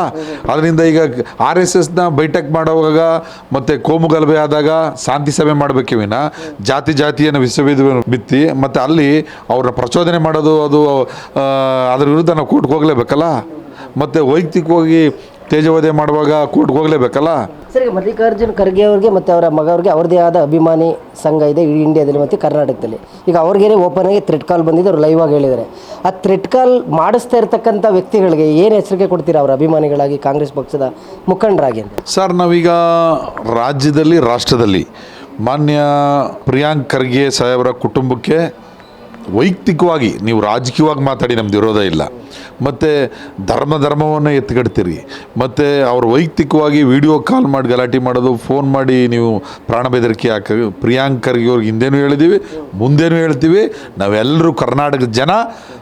ಅದರಿಂದ ಈಗ ಆರ್ ಎಸ್ ಎಸ್ನ ಬೈಟೆಕ್ ಮಾಡುವಾಗ ಮತ್ತು ಕೋಮು ಗಲಭೆ ಆದಾಗ ಶಾಂತಿ ಸಭೆ ಮಾಡಬೇಕಿವಿನ ಜಾತಿ ಜಾತಿಯನ್ನು ವಿಶ್ವವಿದ್ಯ ಬಿತ್ತಿ, ಮತ್ತು ಅಲ್ಲಿ ಅವ್ರನ್ನ ಪ್ರಚೋದನೆ ಮಾಡೋದು ಅದು ಅದ್ರ ವಿರುದ್ಧ ನಾವು ಕೋರ್ಟ್ಗೆ ಹೋಗಲೇಬೇಕಲ್ಲ? ಮತ್ತು ವೈಯಕ್ತಿಕವಾಗಿ ತೇಜವಧೆ ಮಾಡುವಾಗ ಕೋರ್ಟ್ಗೆ ಹೋಗಲೇಬೇಕಲ್ಲ? ಸರ್ ಈಗ ಮಲ್ಲಿಕಾರ್ಜುನ್ ಖರ್ಗೆ ಅವ್ರಿಗೆ ಮತ್ತು ಅವರ ಮಗ ಅವ್ರಿಗೆ ಅವ್ರದ್ದೇ ಆದ ಅಭಿಮಾನಿ ಸಂಘ ಇದೆ ಇಡೀ ಇಂಡಿಯಾದಲ್ಲಿ ಮತ್ತು ಕರ್ನಾಟಕದಲ್ಲಿ. ಈಗ ಅವ್ರಿಗೇನೆ ಓಪನ್ ಆಗಿ ಥ್ರೆಡ್ ಕಾಲ್ ಬಂದಿದ್ದು ಅವ್ರು ಲೈವ್ ಆಗಿ ಹೇಳಿದ್ದಾರೆ. ಆ ಥ್ರೆಡ್ ಕಾಲ್ ಮಾಡಿಸ್ತಾ ಇರ್ತಕ್ಕಂಥ ವ್ಯಕ್ತಿಗಳಿಗೆ ಏನು ಎಚ್ಚರಿಕೆ ಕೊಡ್ತೀರಾ ಅವರ ಅಭಿಮಾನಿಗಳಾಗಿ ಕಾಂಗ್ರೆಸ್ ಪಕ್ಷದ ಮುಖಂಡರಾಗಿ ಅಂತ? ಸರ್ ನಾವೀಗ ರಾಜ್ಯದಲ್ಲಿ ರಾಷ್ಟ್ರದಲ್ಲಿ ಮಾನ್ಯ ಪ್ರಿಯಾಂಕ್ ಖರ್ಗೆ ಸಾಹೇಬರ ಕುಟುಂಬಕ್ಕೆ ವೈಯಕ್ತಿಕವಾಗಿ ನೀವು ರಾಜಕೀಯವಾಗಿ ಮಾತಾಡಿ ನಮ್ದು ವಿರೋಧ ಇಲ್ಲ. ಮತ್ತು ಧರ್ಮ ಧರ್ಮವನ್ನು ಎತ್ತಿಗಡ್ತೀರಿ. ಮತ್ತು ಅವ್ರು ವೈಯಕ್ತಿಕವಾಗಿ ವಿಡಿಯೋ ಕಾಲ್ ಮಾಡಿ ಗಲಾಟೆ ಮಾಡೋದು, ಫೋನ್ ಮಾಡಿ ನೀವು ಪ್ರಾಣ ಬೆದರಿಕೆ ಹಾಕ ಪ್ರಿಯಾಂಕ್ ಖರ್ಗೆ ಅವ್ರಿಗೆ ಹಿಂದೆನೂ ಹೇಳಿದ್ದೀವಿ ಮುಂದೇನೂ ಹೇಳ್ತೀವಿ. ನಾವೆಲ್ಲರೂ ಕರ್ನಾಟಕದ ಜನ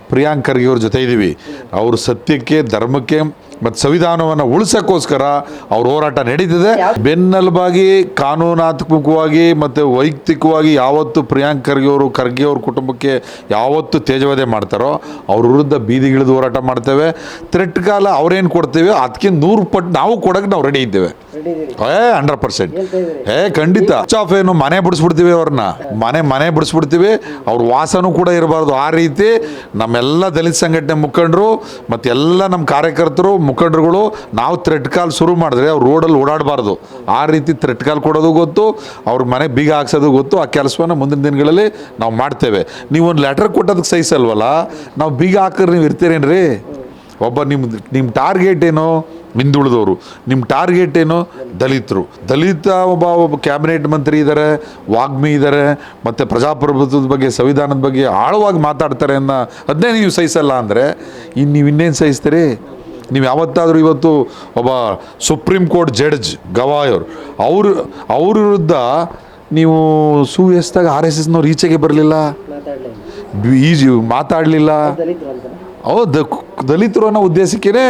ಪ್ರಿಯಾಂಕ್ ಖರ್ಗೆ ಅವ್ರ ಜೊತೆ ಇದ್ದೀವಿ ಅವರು ಸತ್ಯಕ್ಕೆ, ಧರ್ಮಕ್ಕೆ ಮತ್ತು ಸಂವಿಧಾನವನ್ನು ಉಳಿಸೋಕ್ಕೋಸ್ಕರ ಅವ್ರ ಹೋರಾಟ ನಡೀತಿದೆ. ಬೆನ್ನೆಲುಬಾಗಿ, ಕಾನೂನಾತ್ಮಕವಾಗಿ ಮತ್ತು ವೈಯಕ್ತಿಕವಾಗಿ ಯಾವತ್ತು ಪ್ರಿಯಾಂಕ್ ಖರ್ಗೆ ಅವರು, ಖರ್ಗೆ ಅವ್ರ ಕುಟುಂಬಕ್ಕೆ ಯಾವತ್ತು ತೇಜವಧೆ ಮಾಡ್ತಾರೋ ಅವ್ರ ವಿರುದ್ಧ ಬೀದಿಗಿಳಿದು ಹೋರಾಟ ಮಾಡ್ತೇವೆ. ಥ್ರೆಟ್ ಕಾಲ ಅವ್ರೇನು ಕೊಡ್ತೇವೆ? ಅದಕ್ಕೆ ನೂರು ಪಟ್ಟು ನಾವು ಕೊಡೋಕೆ ನಾವು ರೆಡಿ ಇದ್ದೇವೆ. ಏ, ಹಂಡ್ರೆಡ್ ಪರ್ಸೆಂಟ್. ಏ, ಖಂಡಿತ. ಆಫ್ ಏನು, ಮನೆ ಬಿಡಿಸ್ಬಿಡ್ತೀವಿ ಅವ್ರನ್ನ. ಮನೆ ಮನೆ ಬಿಡಿಸ್ಬಿಡ್ತೀವಿ. ಅವ್ರ ವಾಸನೂ ಕೂಡ ಇರಬಾರ್ದು. ಆ ರೀತಿ ನಮ್ಮೆಲ್ಲ ದಲಿತ ಸಂಘಟನೆ ಮುಖಂಡರು, ಮತ್ತೆಲ್ಲ ನಮ್ಮ ಕಾರ್ಯಕರ್ತರು ಮುಖಂಡರುಗಳು, ನಾವು ಥ್ರೆಡ್ ಕಾಲ್ ಶುರು ಮಾಡಿದ್ರೆ ಅವ್ರು ರೋಡಲ್ಲಿ ಓಡಾಡಬಾರ್ದು. ಆ ರೀತಿ ಥ್ರೆಡ್ ಕಾಲ್ ಕೊಡೋದು ಗೊತ್ತು, ಅವ್ರ ಮನೆ ಬೀಗ ಹಾಕ್ಸೋದು ಗೊತ್ತು, ಆ ಕೆಲಸವನ್ನು ಮುಂದಿನ ದಿನಗಳಲ್ಲಿ ನಾವು ಮಾಡ್ತೇವೆ. ನೀವು ಒಂದು ಲೆಟರ್ ಕೊಟ್ಟೋದಕ್ಕೆ ಸಹಿಸಲ್ವಲ್ಲ ನಾವು ಬೀಗ ಹಾಕಿದ್ರೆ ನೀವು ಇರ್ತೀರೇನ್ರಿ? ಒಬ್ಬ ನಿಮ್ಮ ನಿಮ್ಮ ಟಾರ್ಗೆಟ್ ಏನು? ಹಿಂದುಳಿದವರು. ನಿಮ್ಮ ಟಾರ್ಗೆಟ್ ಏನು? ದಲಿತರು. ದಲಿತ ಒಬ್ಬ ಒಬ್ಬ ಕ್ಯಾಬಿನೆಟ್ ಮಂತ್ರಿ ಇದ್ದಾರೆ ವಾಗ್ಮಿ ಇದ್ದಾರೆ ಮತ್ತು ಪ್ರಜಾಪ್ರಭುತ್ವದ ಬಗ್ಗೆ, ಸಂವಿಧಾನದ ಬಗ್ಗೆ ಆಳವಾಗಿ ಮಾತಾಡ್ತಾರೆ ಅನ್ನೋ ಅದನ್ನೇ ನೀವು ಸಹಿಸಲ್ಲ ಅಂದರೆ ಇನ್ನು ನೀವು ಇನ್ನೇನು ಸಹಿಸ್ತೀರಿ? ನೀವು ಯಾವತ್ತಾದರೂ ಇವತ್ತು ಒಬ್ಬ ಸುಪ್ರೀಂ ಕೋರ್ಟ್ ಜಡ್ಜ್ ಗವಾಯವ್ರು ಅವರು ಅವ್ರ ವಿರುದ್ಧ ನೀವು ಸುವ್ಯಸ್ತಾಗ ಆರ್ ಎಸ್ ಎಸ್ನವ್ರು ಈಚೆಗೆ ಬರಲಿಲ್ಲ? ಈಜಿ ಮಾತಾಡಲಿಲ್ಲ? ಹೌದು ದಲಿತರು ಅನ್ನೋ ಉದ್ದೇಶಕ್ಕೇ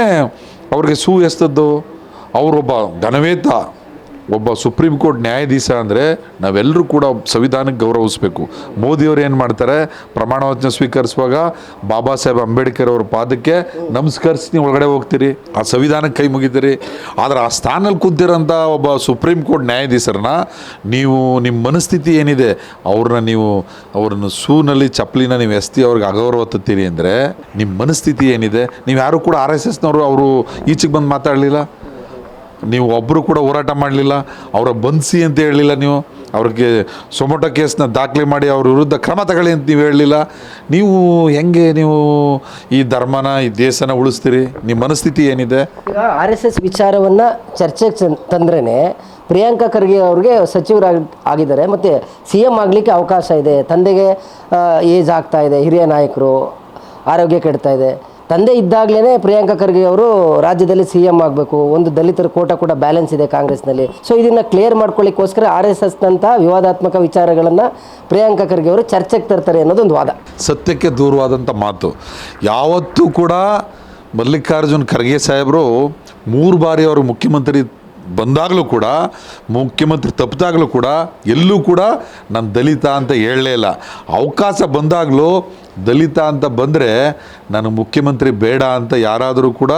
ಅವ್ರಿಗೆ ಸೂ ಎಸ್ತದ್ದು ಅವರೊಬ್ಬ ಘನವೇತ ಒಬ್ಬ ಸುಪ್ರೀಂ ಕೋರ್ಟ್ ನ್ಯಾಯಾಧೀಶ ಅಂದರೆ ನಾವೆಲ್ಲರೂ ಕೂಡ ಸಂವಿಧಾನಕ್ಕೆ ಗೌರವಿಸಬೇಕು. ಮೋದಿಯವರು ಏನು ಮಾಡ್ತಾರೆ? ಪ್ರಮಾಣ ವಚನ ಸ್ವೀಕರಿಸುವಾಗ ಬಾಬಾ ಸಾಹೇಬ್ ಅಂಬೇಡ್ಕರ್ ಅವ್ರ ಪಾದಕ್ಕೆ ನಮಸ್ಕರಿಸಿ ನೀವು ಒಳಗಡೆ ಹೋಗ್ತೀರಿ, ಆ ಸಂವಿಧಾನಕ್ಕೆ ಕೈ ಮುಗಿತೀರಿ. ಆದರೆ ಆ ಸ್ಥಾನದಲ್ಲಿ ಕೂತಿರೋಂಥ ಒಬ್ಬ ಸುಪ್ರೀಂ ಕೋರ್ಟ್ ನ್ಯಾಯಾಧೀಶರನ್ನ ನೀವು, ನಿಮ್ಮ ಮನಸ್ಥಿತಿ ಏನಿದೆ? ಅವ್ರನ್ನ ನೀವು, ಅವ್ರನ್ನ ಸೂನಲ್ಲಿ, ಚಪ್ಪಲಿನ ನೀವು ಎಸ್ತಿ ಅವ್ರಿಗೆ ಅಗೌರವ ತತ್ತೀರಿ ಅಂದರೆ ನಿಮ್ಮ ಮನಸ್ಥಿತಿ ಏನಿದೆ? ನೀವು ಯಾರು ಕೂಡ ಆರ್ ಎಸ್ ಎಸ್ನವರು ಅವರು ಈಚೆಗೆ ಬಂದು ಮಾತಾಡಲಿಲ್ಲ? ನೀವು ಒಬ್ಬರು ಕೂಡ ಹೋರಾಟ ಮಾಡಲಿಲ್ಲ, ಅವರ ಬಂಧಿಸಿ ಅಂತ ಹೇಳಲಿಲ್ಲ ನೀವು, ಅವ್ರಿಗೆ ಸೊಮೊಟೊ ಕೇಸ್ನ ದಾಖಲೆ ಮಾಡಿ ಅವ್ರ ವಿರುದ್ಧ ಕ್ರಮ ತಗೊಳ್ಳಿ ಅಂತ ನೀವು ಹೇಳಲಿಲ್ಲ. ನೀವು ಹೆಂಗೆ ನೀವು ಈ ಧರ್ಮನ, ಈ ದೇಶನ ಉಳಿಸ್ತೀರಿ? ನಿಮ್ಮ ಮನಸ್ಥಿತಿ ಏನಿದೆ? ಈಗ ಆರ್ ಎಸ್ ಎಸ್ ವಿಚಾರವನ್ನು ಚರ್ಚೆಗೆ ತಂದ್ರೇ ಪ್ರಿಯಾಂಕಾ ಖರ್ಗೆ ಅವ್ರಿಗೆ ಸಚಿವರಾಗಿ, ಆಗಿದ್ದಾರೆ, ಮತ್ತು ಸಿ ಎಂ ಆಗಲಿಕ್ಕೆ ಅವಕಾಶ ಇದೆ. ತಂದೆಗೆ ಏಜ್ ಆಗ್ತಾ ಇದೆ, ಹಿರಿಯ ನಾಯಕರು, ಆರೋಗ್ಯ ಕೆಡ್ತಾ ಇದೆ. ತಂದೆ ಇದ್ದಾಗಲೇ ಪ್ರಿಯಾಂಕಾ ಖರ್ಗೆ ಅವರು ರಾಜ್ಯದಲ್ಲಿ ಸಿ ಎಂ ಆಗಬೇಕು. ಒಂದು ದಲಿತರ ಕೋಟ ಕೂಡ ಬ್ಯಾಲೆನ್ಸ್ ಇದೆ ಕಾಂಗ್ರೆಸ್ನಲ್ಲಿ. ಸೊ ಇದನ್ನು ಕ್ಲಿಯರ್ ಮಾಡ್ಕೊಳ್ಳಿಕ್ಕೋಸ್ಕರ ಆರ್ ಎಸ್ ಎಸ್ನಂಥ ವಿವಾದಾತ್ಮಕ ವಿಚಾರಗಳನ್ನು ಪ್ರಿಯಾಂಕಾ ಖರ್ಗೆ ಅವರು ಚರ್ಚೆಗೆ ತರ್ತಾರೆ ಅನ್ನೋದೊಂದು ವಾದ. ಸತ್ಯಕ್ಕೆ ದೂರವಾದಂಥ ಮಾತು. ಯಾವತ್ತೂ ಕೂಡ ಮಲ್ಲಿಕಾರ್ಜುನ್ ಖರ್ಗೆ ಸಾಹೇಬರು ಮೂರು ಬಾರಿ ಅವರು ಮುಖ್ಯಮಂತ್ರಿ ಬಂದಾಗಲೂ ಕೂಡ, ಮುಖ್ಯಮಂತ್ರಿ ತಪ್ಪಿದಾಗಲೂ ಕೂಡ, ಎಲ್ಲೂ ಕೂಡ ನಾನು ದಲಿತ ಅಂತ ಹೇಳಲೇ ಇಲ್ಲ. ಅವಕಾಶ ಬಂದಾಗಲೂ ದಲಿತ ಅಂತ ಬಂದರೆ ನಾನು ಮುಖ್ಯಮಂತ್ರಿ ಬೇಡ ಅಂತ ಯಾರಾದರೂ ಕೂಡ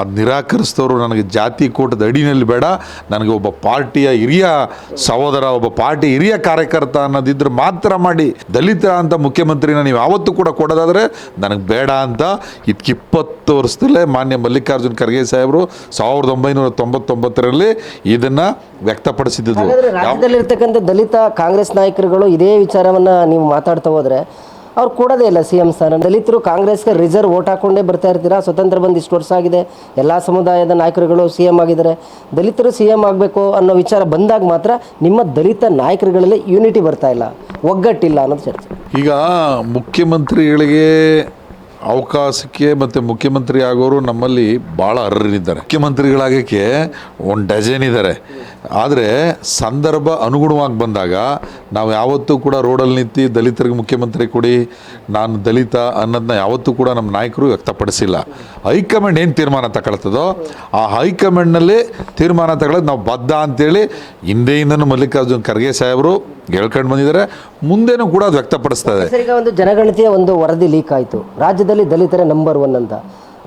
ಅದು ನಿರಾಕರಿಸಿದವರು ನನಗೆ ಜಾತಿ ಕೋಟದ ಅಡಿನಲ್ಲಿ ಬೇಡ, ನನಗೆ ಒಬ್ಬ ಪಾರ್ಟಿಯ ಹಿರಿಯ ಸಹೋದರ, ಒಬ್ಬ ಪಾರ್ಟಿ ಹಿರಿಯ ಕಾರ್ಯಕರ್ತ ಅನ್ನೋದಿದ್ರೆ ಮಾತ್ರ ಮಾಡಿ. ದಲಿತ ಅಂತ ಮುಖ್ಯಮಂತ್ರಿನ ನೀವು ಯಾವತ್ತೂ ಕೂಡ ಕೊಡೋದಾದರೆ ನನಗೆ ಬೇಡ ಅಂತ ಇದಕ್ಕೆ ಇಪ್ಪತ್ತು ವರ್ಷದಲ್ಲೇ ಮಾನ್ಯ ಮಲ್ಲಿಕಾರ್ಜುನ್ ಖರ್ಗೆ ಸಾಹೇಬರು ಸಾವಿರದ ಒಂಬೈನೂರ ತೊಂಬತ್ತೊಂಬತ್ತರಲ್ಲಿ ಇದನ್ನು ವ್ಯಕ್ತಪಡಿಸಿದ್ದು. ರಾಜ್ಯದಲ್ಲಿರ್ತಕ್ಕಂಥ ದಲಿತ ಕಾಂಗ್ರೆಸ್ ನಾಯಕರುಗಳು ಇದೇ ವಿಚಾರವನ್ನು ನೀವು ಮಾತಾಡ್ತಾ ಹೋದರೆ ಅವ್ರು ಕೊಡೋದೇ ಇಲ್ಲ ಸಿ ಎಂ ಸ್ಥಾನ ದಲಿತರು ಕಾಂಗ್ರೆಸ್ಗೆ ರಿಸರ್ವ್ ಓಟ್ ಹಾಕೊಂಡೇ ಬರ್ತಾ ಇರ್ತೀರಾ? ಸ್ವತಂತ್ರ ಬಂದು ಇಷ್ಟು ವರ್ಷ ಆಗಿದೆ. ಎಲ್ಲ ಸಮುದಾಯದ ನಾಯಕರುಗಳು ಸಿ ಎಂ ಆಗಿದ್ದಾರೆ. ದಲಿತರು ಸಿ ಎಂ ಆಗಬೇಕು ಅನ್ನೋ ವಿಚಾರ ಬಂದಾಗ ಮಾತ್ರ ನಿಮ್ಮ ದಲಿತ ನಾಯಕರುಗಳಲ್ಲಿ ಯೂನಿಟಿ ಬರ್ತಾ ಇಲ್ಲ. ಒಗ್ಗಟ್ಟಿಲ್ಲ ಅನ್ನೋದು ಚರ್ಚೆ. ಈಗ ಮುಖ್ಯಮಂತ್ರಿಗಳಿಗೆ ಅವಕಾಶಕ್ಕೆ ಮತ್ತು ಮುಖ್ಯಮಂತ್ರಿ ಆಗೋರು ನಮ್ಮಲ್ಲಿ ಭಾಳ ಅರ್ಹರಿದ್ದಾರೆ ಮುಖ್ಯಮಂತ್ರಿಗಳಾಗಕ್ಕೆ ಒಂದು ಡಜನ್ ಇದ್ದಾರೆ ಆದರೆ ಸಂದರ್ಭ ಅನುಗುಣವಾಗಿ ಬಂದಾಗ ನಾವು ಯಾವತ್ತೂ ಕೂಡ ರೋಡಲ್ಲಿ ನಿಂತು ದಲಿತರಿಗೆ ಮುಖ್ಯಮಂತ್ರಿ ಕೊಡಿ, ನಾನು ದಲಿತ ಅನ್ನೋದನ್ನ ಯಾವತ್ತೂ ಕೂಡ ನಮ್ಮ ನಾಯಕರು ವ್ಯಕ್ತಪಡಿಸಿಲ್ಲ. ಹೈಕಮಾಂಡ್ ಏನು ತೀರ್ಮಾನ ತಗೊಳ್ತದೋ ಆ ಹೈಕಮಾಂಡ್ನಲ್ಲಿ ತೀರ್ಮಾನ ತಗೊಳ್ಳೋದು ನಾವು ಬದ್ಧ ಅಂತೇಳಿ ಹಿಂದೆಯಿಂದನೂ ಮಲ್ಲಿಕಾರ್ಜುನ್ ಖರ್ಗೆ ಸಾಹೇಬರು ಹೇಳ್ಕೊಂಡು ಬಂದಿದ್ದಾರೆ. ಮುಂದೆನೂ ಕೂಡ ಅದು ವ್ಯಕ್ತಪಡಿಸ್ತದೆ. ಈಗ ಒಂದು ಜನಗಣತಿಯ ಒಂದು ವರದಿ ಲೀಕ್ ಆಯಿತು. ರಾಜ್ಯದಲ್ಲಿ ದಲಿತರೇ ನಂಬರ್ ಒನ್ ಅಂತ.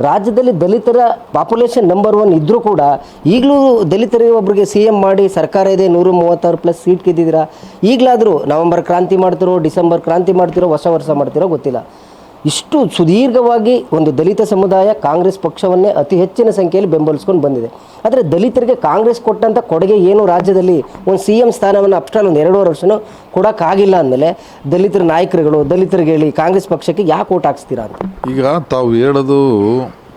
ರಾಜ್ಯದಲ್ಲಿ ದಲಿತರ ಪಾಪ್ಯುಲೇಷನ್ ನಂಬರ್ ಒನ್ ಇದ್ದರೂ ಕೂಡ ಈಗಲೂ ದಲಿತರಿಗೆ ಒಬ್ಬರಿಗೆ ಸಿ ಎಂ ಮಾಡಿ ಸರ್ಕಾರ ಇದೆ, ನೂರು ಮೂವತ್ತಾರು ಪ್ಲಸ್ ಸೀಟ್ ಗೆದ್ದಿದ್ದೀರಾ? ಈಗಲಾದರೂ ನವೆಂಬರ್ ಕ್ರಾಂತಿ ಮಾಡ್ತಿರೋ, ಡಿಸೆಂಬರ್ ಕ್ರಾಂತಿ ಮಾಡ್ತಿರೋ, ಹೊಸ ವರ್ಷ ಮಾಡ್ತಿರೋ ಗೊತ್ತಿಲ್ಲ. ಇಷ್ಟು ಸುದೀರ್ಘವಾಗಿ ಒಂದು ದಲಿತ ಸಮುದಾಯ ಕಾಂಗ್ರೆಸ್ ಪಕ್ಷವನ್ನೇ ಅತಿ ಹೆಚ್ಚಿನ ಸಂಖ್ಯೆಯಲ್ಲಿ ಬೆಂಬಲಿಸ್ಕೊಂಡು ಬಂದಿದೆ. ಆದರೆ ದಲಿತರಿಗೆ ಕಾಂಗ್ರೆಸ್ ಕೊಟ್ಟಂಥ ಕೊಡುಗೆ ಏನು ರಾಜ್ಯದಲ್ಲಿ? ಒಂದು ಸಿ ಎಂ ಸ್ಥಾನವನ್ನು ಅಪ್ಸ್ಟಾಲ್ ಒಂದು ಎರಡೂವರೆ ವರ್ಷನೂ ಕೊಡೋಕ್ಕಾಗಿಲ್ಲ ಅಂದಮೇಲೆ ದಲಿತರ ನಾಯಕರುಗಳು ದಲಿತರಿಗೆ ಹೇಳಿ ಕಾಂಗ್ರೆಸ್ ಪಕ್ಷಕ್ಕೆ ಯಾಕೆ ಓಟ್ ಹಾಕ್ಸ್ತೀರಾ ಅಂತ? ಈಗ ತಾವು ಹೇಳೋದು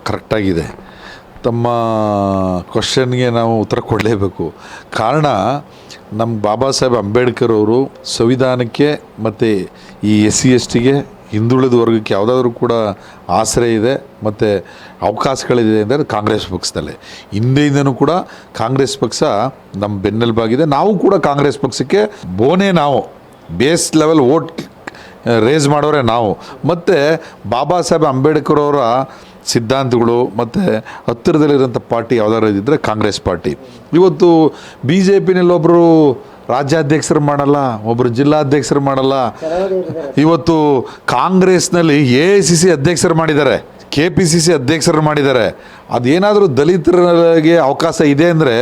ಕರೆಕ್ಟಾಗಿದೆ ತಮ್ಮ ಕ್ವಶನ್ಗೆ ನಾವು ಉತ್ತರ ಕೊಡಲೇಬೇಕು. ಕಾರಣ ನಮ್ಮ ಬಾಬಾ ಸಾಹೇಬ್ ಅಂಬೇಡ್ಕರ್ ಅವರು ಸಂವಿಧಾನಕ್ಕೆ ಮತ್ತು ಈ ಎಸ್ ಸಿ ಎಸ್ ಟಿಗೆ ಹಿಂದುಳಿದ ವರ್ಗಕ್ಕೆ ಯಾವುದಾದ್ರೂ ಕೂಡ ಆಸರೆ ಇದೆ, ಮತ್ತು ಅವಕಾಶಗಳಿದೆ ಅಂದರೆ ಕಾಂಗ್ರೆಸ್ ಪಕ್ಷದಲ್ಲಿ. ಹಿಂದೆಯಿಂದನೂ ಕೂಡ ಕಾಂಗ್ರೆಸ್ ಪಕ್ಷ ನಮ್ಮ ಬೆನ್ನೆಲುಬಾಗಿದೆ. ನಾವು ಕೂಡ ಕಾಂಗ್ರೆಸ್ ಪಕ್ಷಕ್ಕೆ ಬೋನೇ ನಾವು. ಬೇಸ್ ಲೆವೆಲ್ ವೋಟ್ ರೇಸ್ ಮಾಡೋರೆ ನಾವು. ಮತ್ತು ಬಾಬಾ ಸಾಹೇಬ್ ಅಂಬೇಡ್ಕರ್ ಅವರ ಸಿದ್ಧಾಂತಗಳು ಮತ್ತು ಹತ್ತಿರದಲ್ಲಿರೋಂಥ ಪಾರ್ಟಿ ಯಾವ್ದಾದ್ರು ಇದ್ದರೆ ಕಾಂಗ್ರೆಸ್ ಪಾರ್ಟಿ. ಇವತ್ತು ಬಿ ಜೆ ಪಿನಲ್ಲೊಬ್ಬರು ರಾಜ್ಯಾಧ್ಯಕ್ಷರು ಮಾಡಲ್ಲ ಒಬ್ಬರು ಜಿಲ್ಲಾಧ್ಯಕ್ಷರು ಮಾಡಲ್ಲ. ಇವತ್ತು ಕಾಂಗ್ರೆಸ್ನಲ್ಲಿ ಎ ಐ ಸಿ ಸಿ ಅಧ್ಯಕ್ಷರು ಮಾಡಿದ್ದಾರೆ, ಕೆ ಪಿ ಸಿ ಸಿ ಅಧ್ಯಕ್ಷರು ಮಾಡಿದ್ದಾರೆ. ಅದೇನಾದರೂ ದಲಿತರಿಗೆ ಅವಕಾಶ ಇದೆ ಅಂದರೆ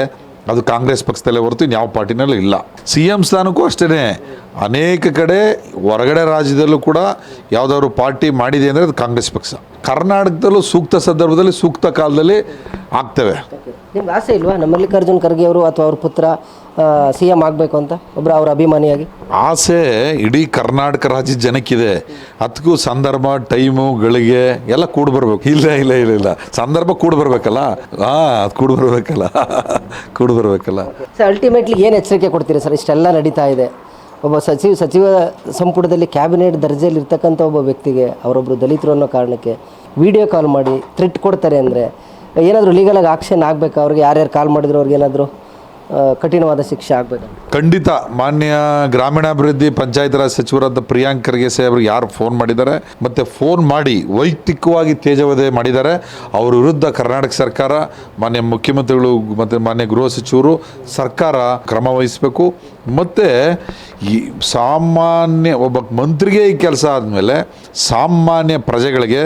ಅದು ಕಾಂಗ್ರೆಸ್ ಪಕ್ಷದಲ್ಲೇ ಹೊರತು ಇನ್ಯಾವ ಪಾರ್ಟಿನಲ್ಲೂ ಇಲ್ಲ. ಸಿ ಎಂ ಸ್ಥಾನಕ್ಕೂ ಅಷ್ಟೇ ಅನೇಕ ಕಡೆ ಹೊರಗಡೆ ರಾಜ್ಯದಲ್ಲೂ ಕೂಡ ಯಾವುದಾದ್ರು ಪಾರ್ಟಿ ಮಾಡಿದೆ ಅಂದರೆ ಅದು ಕಾಂಗ್ರೆಸ್ ಪಕ್ಷ. ಕರ್ನಾಟಕದಲ್ಲೂ ಸೂಕ್ತ ಸಂದರ್ಭದಲ್ಲಿ ಸೂಕ್ತ ಕಾಲದಲ್ಲಿ ಆಗ್ತವೆ. ನಿಮ್ಗೆ ಆಸೆ ಇಲ್ವಾ? ನಮ್ಮ ಮಲ್ಲಿಕಾರ್ಜುನ್ ಖರ್ಗೆ ಅವರು ಅಥವಾ ಅವ್ರ ಪುತ್ರ ಸಿ ಎಂ ಆಗಬೇಕು ಅಂತ ಒಬ್ಬರು ಅವ್ರ ಅಭಿಮಾನಿಯಾಗಿ. ಆಸೆ ಇಡೀ ಕರ್ನಾಟಕ ರಾಜ್ಯದ ಜನಕ್ಕಿದೆ. ಅದಕ್ಕೂ ಸಂದರ್ಭ ಟೈಮು ಗಳಿಗೆ ಎಲ್ಲ ಕೂಡಿ ಬರಬೇಕು. ಇಲ್ಲ ಇಲ್ಲ ಇಲ್ಲ ಇಲ್ಲ. ಸಂದರ್ಭ ಕೂಡಿ ಬರಬೇಕಲ್ಲ? ಹಾಂ ಅದು ಕೂಡಿ ಬರಬೇಕಲ್ಲ? ಕೂಡಿ ಬರ್ಬೇಕಲ್ಲ? ಸರ್ ಅಲ್ಟಿಮೇಟ್ಲಿ ಏನು ಎಚ್ಚರಿಕೆ ಕೊಡ್ತೀರಿ ಸರ್ ಇಷ್ಟೆಲ್ಲ ನಡೀತಾ ಇದೆ. ಒಬ್ಬ ಸಚಿವ ಸಚಿವ ಸಂಪುಟದಲ್ಲಿ ಕ್ಯಾಬಿನೆಟ್ ದರ್ಜೆಯಲ್ಲಿ ಇರ್ತಕ್ಕಂಥ ಒಬ್ಬ ವ್ಯಕ್ತಿಗೆ ಅವರೊಬ್ಬರು ದಲಿತರು ಅನ್ನೋ ಕಾರಣಕ್ಕೆ ವಿಡಿಯೋ ಕಾಲ್ ಮಾಡಿ ಥ್ರೆಟ್ ಕೊಡ್ತಾರೆ ಅಂದರೆ ಏನಾದರೂ ಲೀಗಲಾಗಿ ಆಕ್ಷನ್ ಆಗಬೇಕಾ? ಅವ್ರಿಗೆ ಯಾರ್ಯಾರು ಕಾಲ್ ಮಾಡಿದ್ರು ಅವ್ರಿಗೆ ಏನಾದರೂ? ಕಠಿಣವಾದ ಶಿಕ್ಷೆ ಆಗಬೇಕು. ಖಂಡಿತ ಮಾನ್ಯ ಗ್ರಾಮೀಣಾಭಿವೃದ್ಧಿ ಪಂಚಾಯತ್ ರಾಜ್ ಸಚಿವರಾದ ಪ್ರಿಯಾಂಕ್ ಖರ್ಗೆ ಯಾರು ಫೋನ್ ಮಾಡಿದ್ದಾರೆ, ಮತ್ತೆ ಫೋನ್ ಮಾಡಿ ವೈಯಕ್ತಿಕವಾಗಿ ತೇಜವಧೆ ಮಾಡಿದ್ದಾರೆ. ಅವರ ವಿರುದ್ಧ ಕರ್ನಾಟಕ ಸರ್ಕಾರ, ಮಾನ್ಯ ಮುಖ್ಯಮಂತ್ರಿಗಳು ಮತ್ತು ಮಾನ್ಯ ಗೃಹ ಸಚಿವರು ಸರ್ಕಾರ ಕ್ರಮ ವಹಿಸಬೇಕು. ಮತ್ತು ಈ ಸಾಮಾನ್ಯ ಒಬ್ಬ ಮಂತ್ರಿಗೆ ಈ ಕೆಲಸ ಆದಮೇಲೆ ಸಾಮಾನ್ಯ ಪ್ರಜೆಗಳಿಗೆ,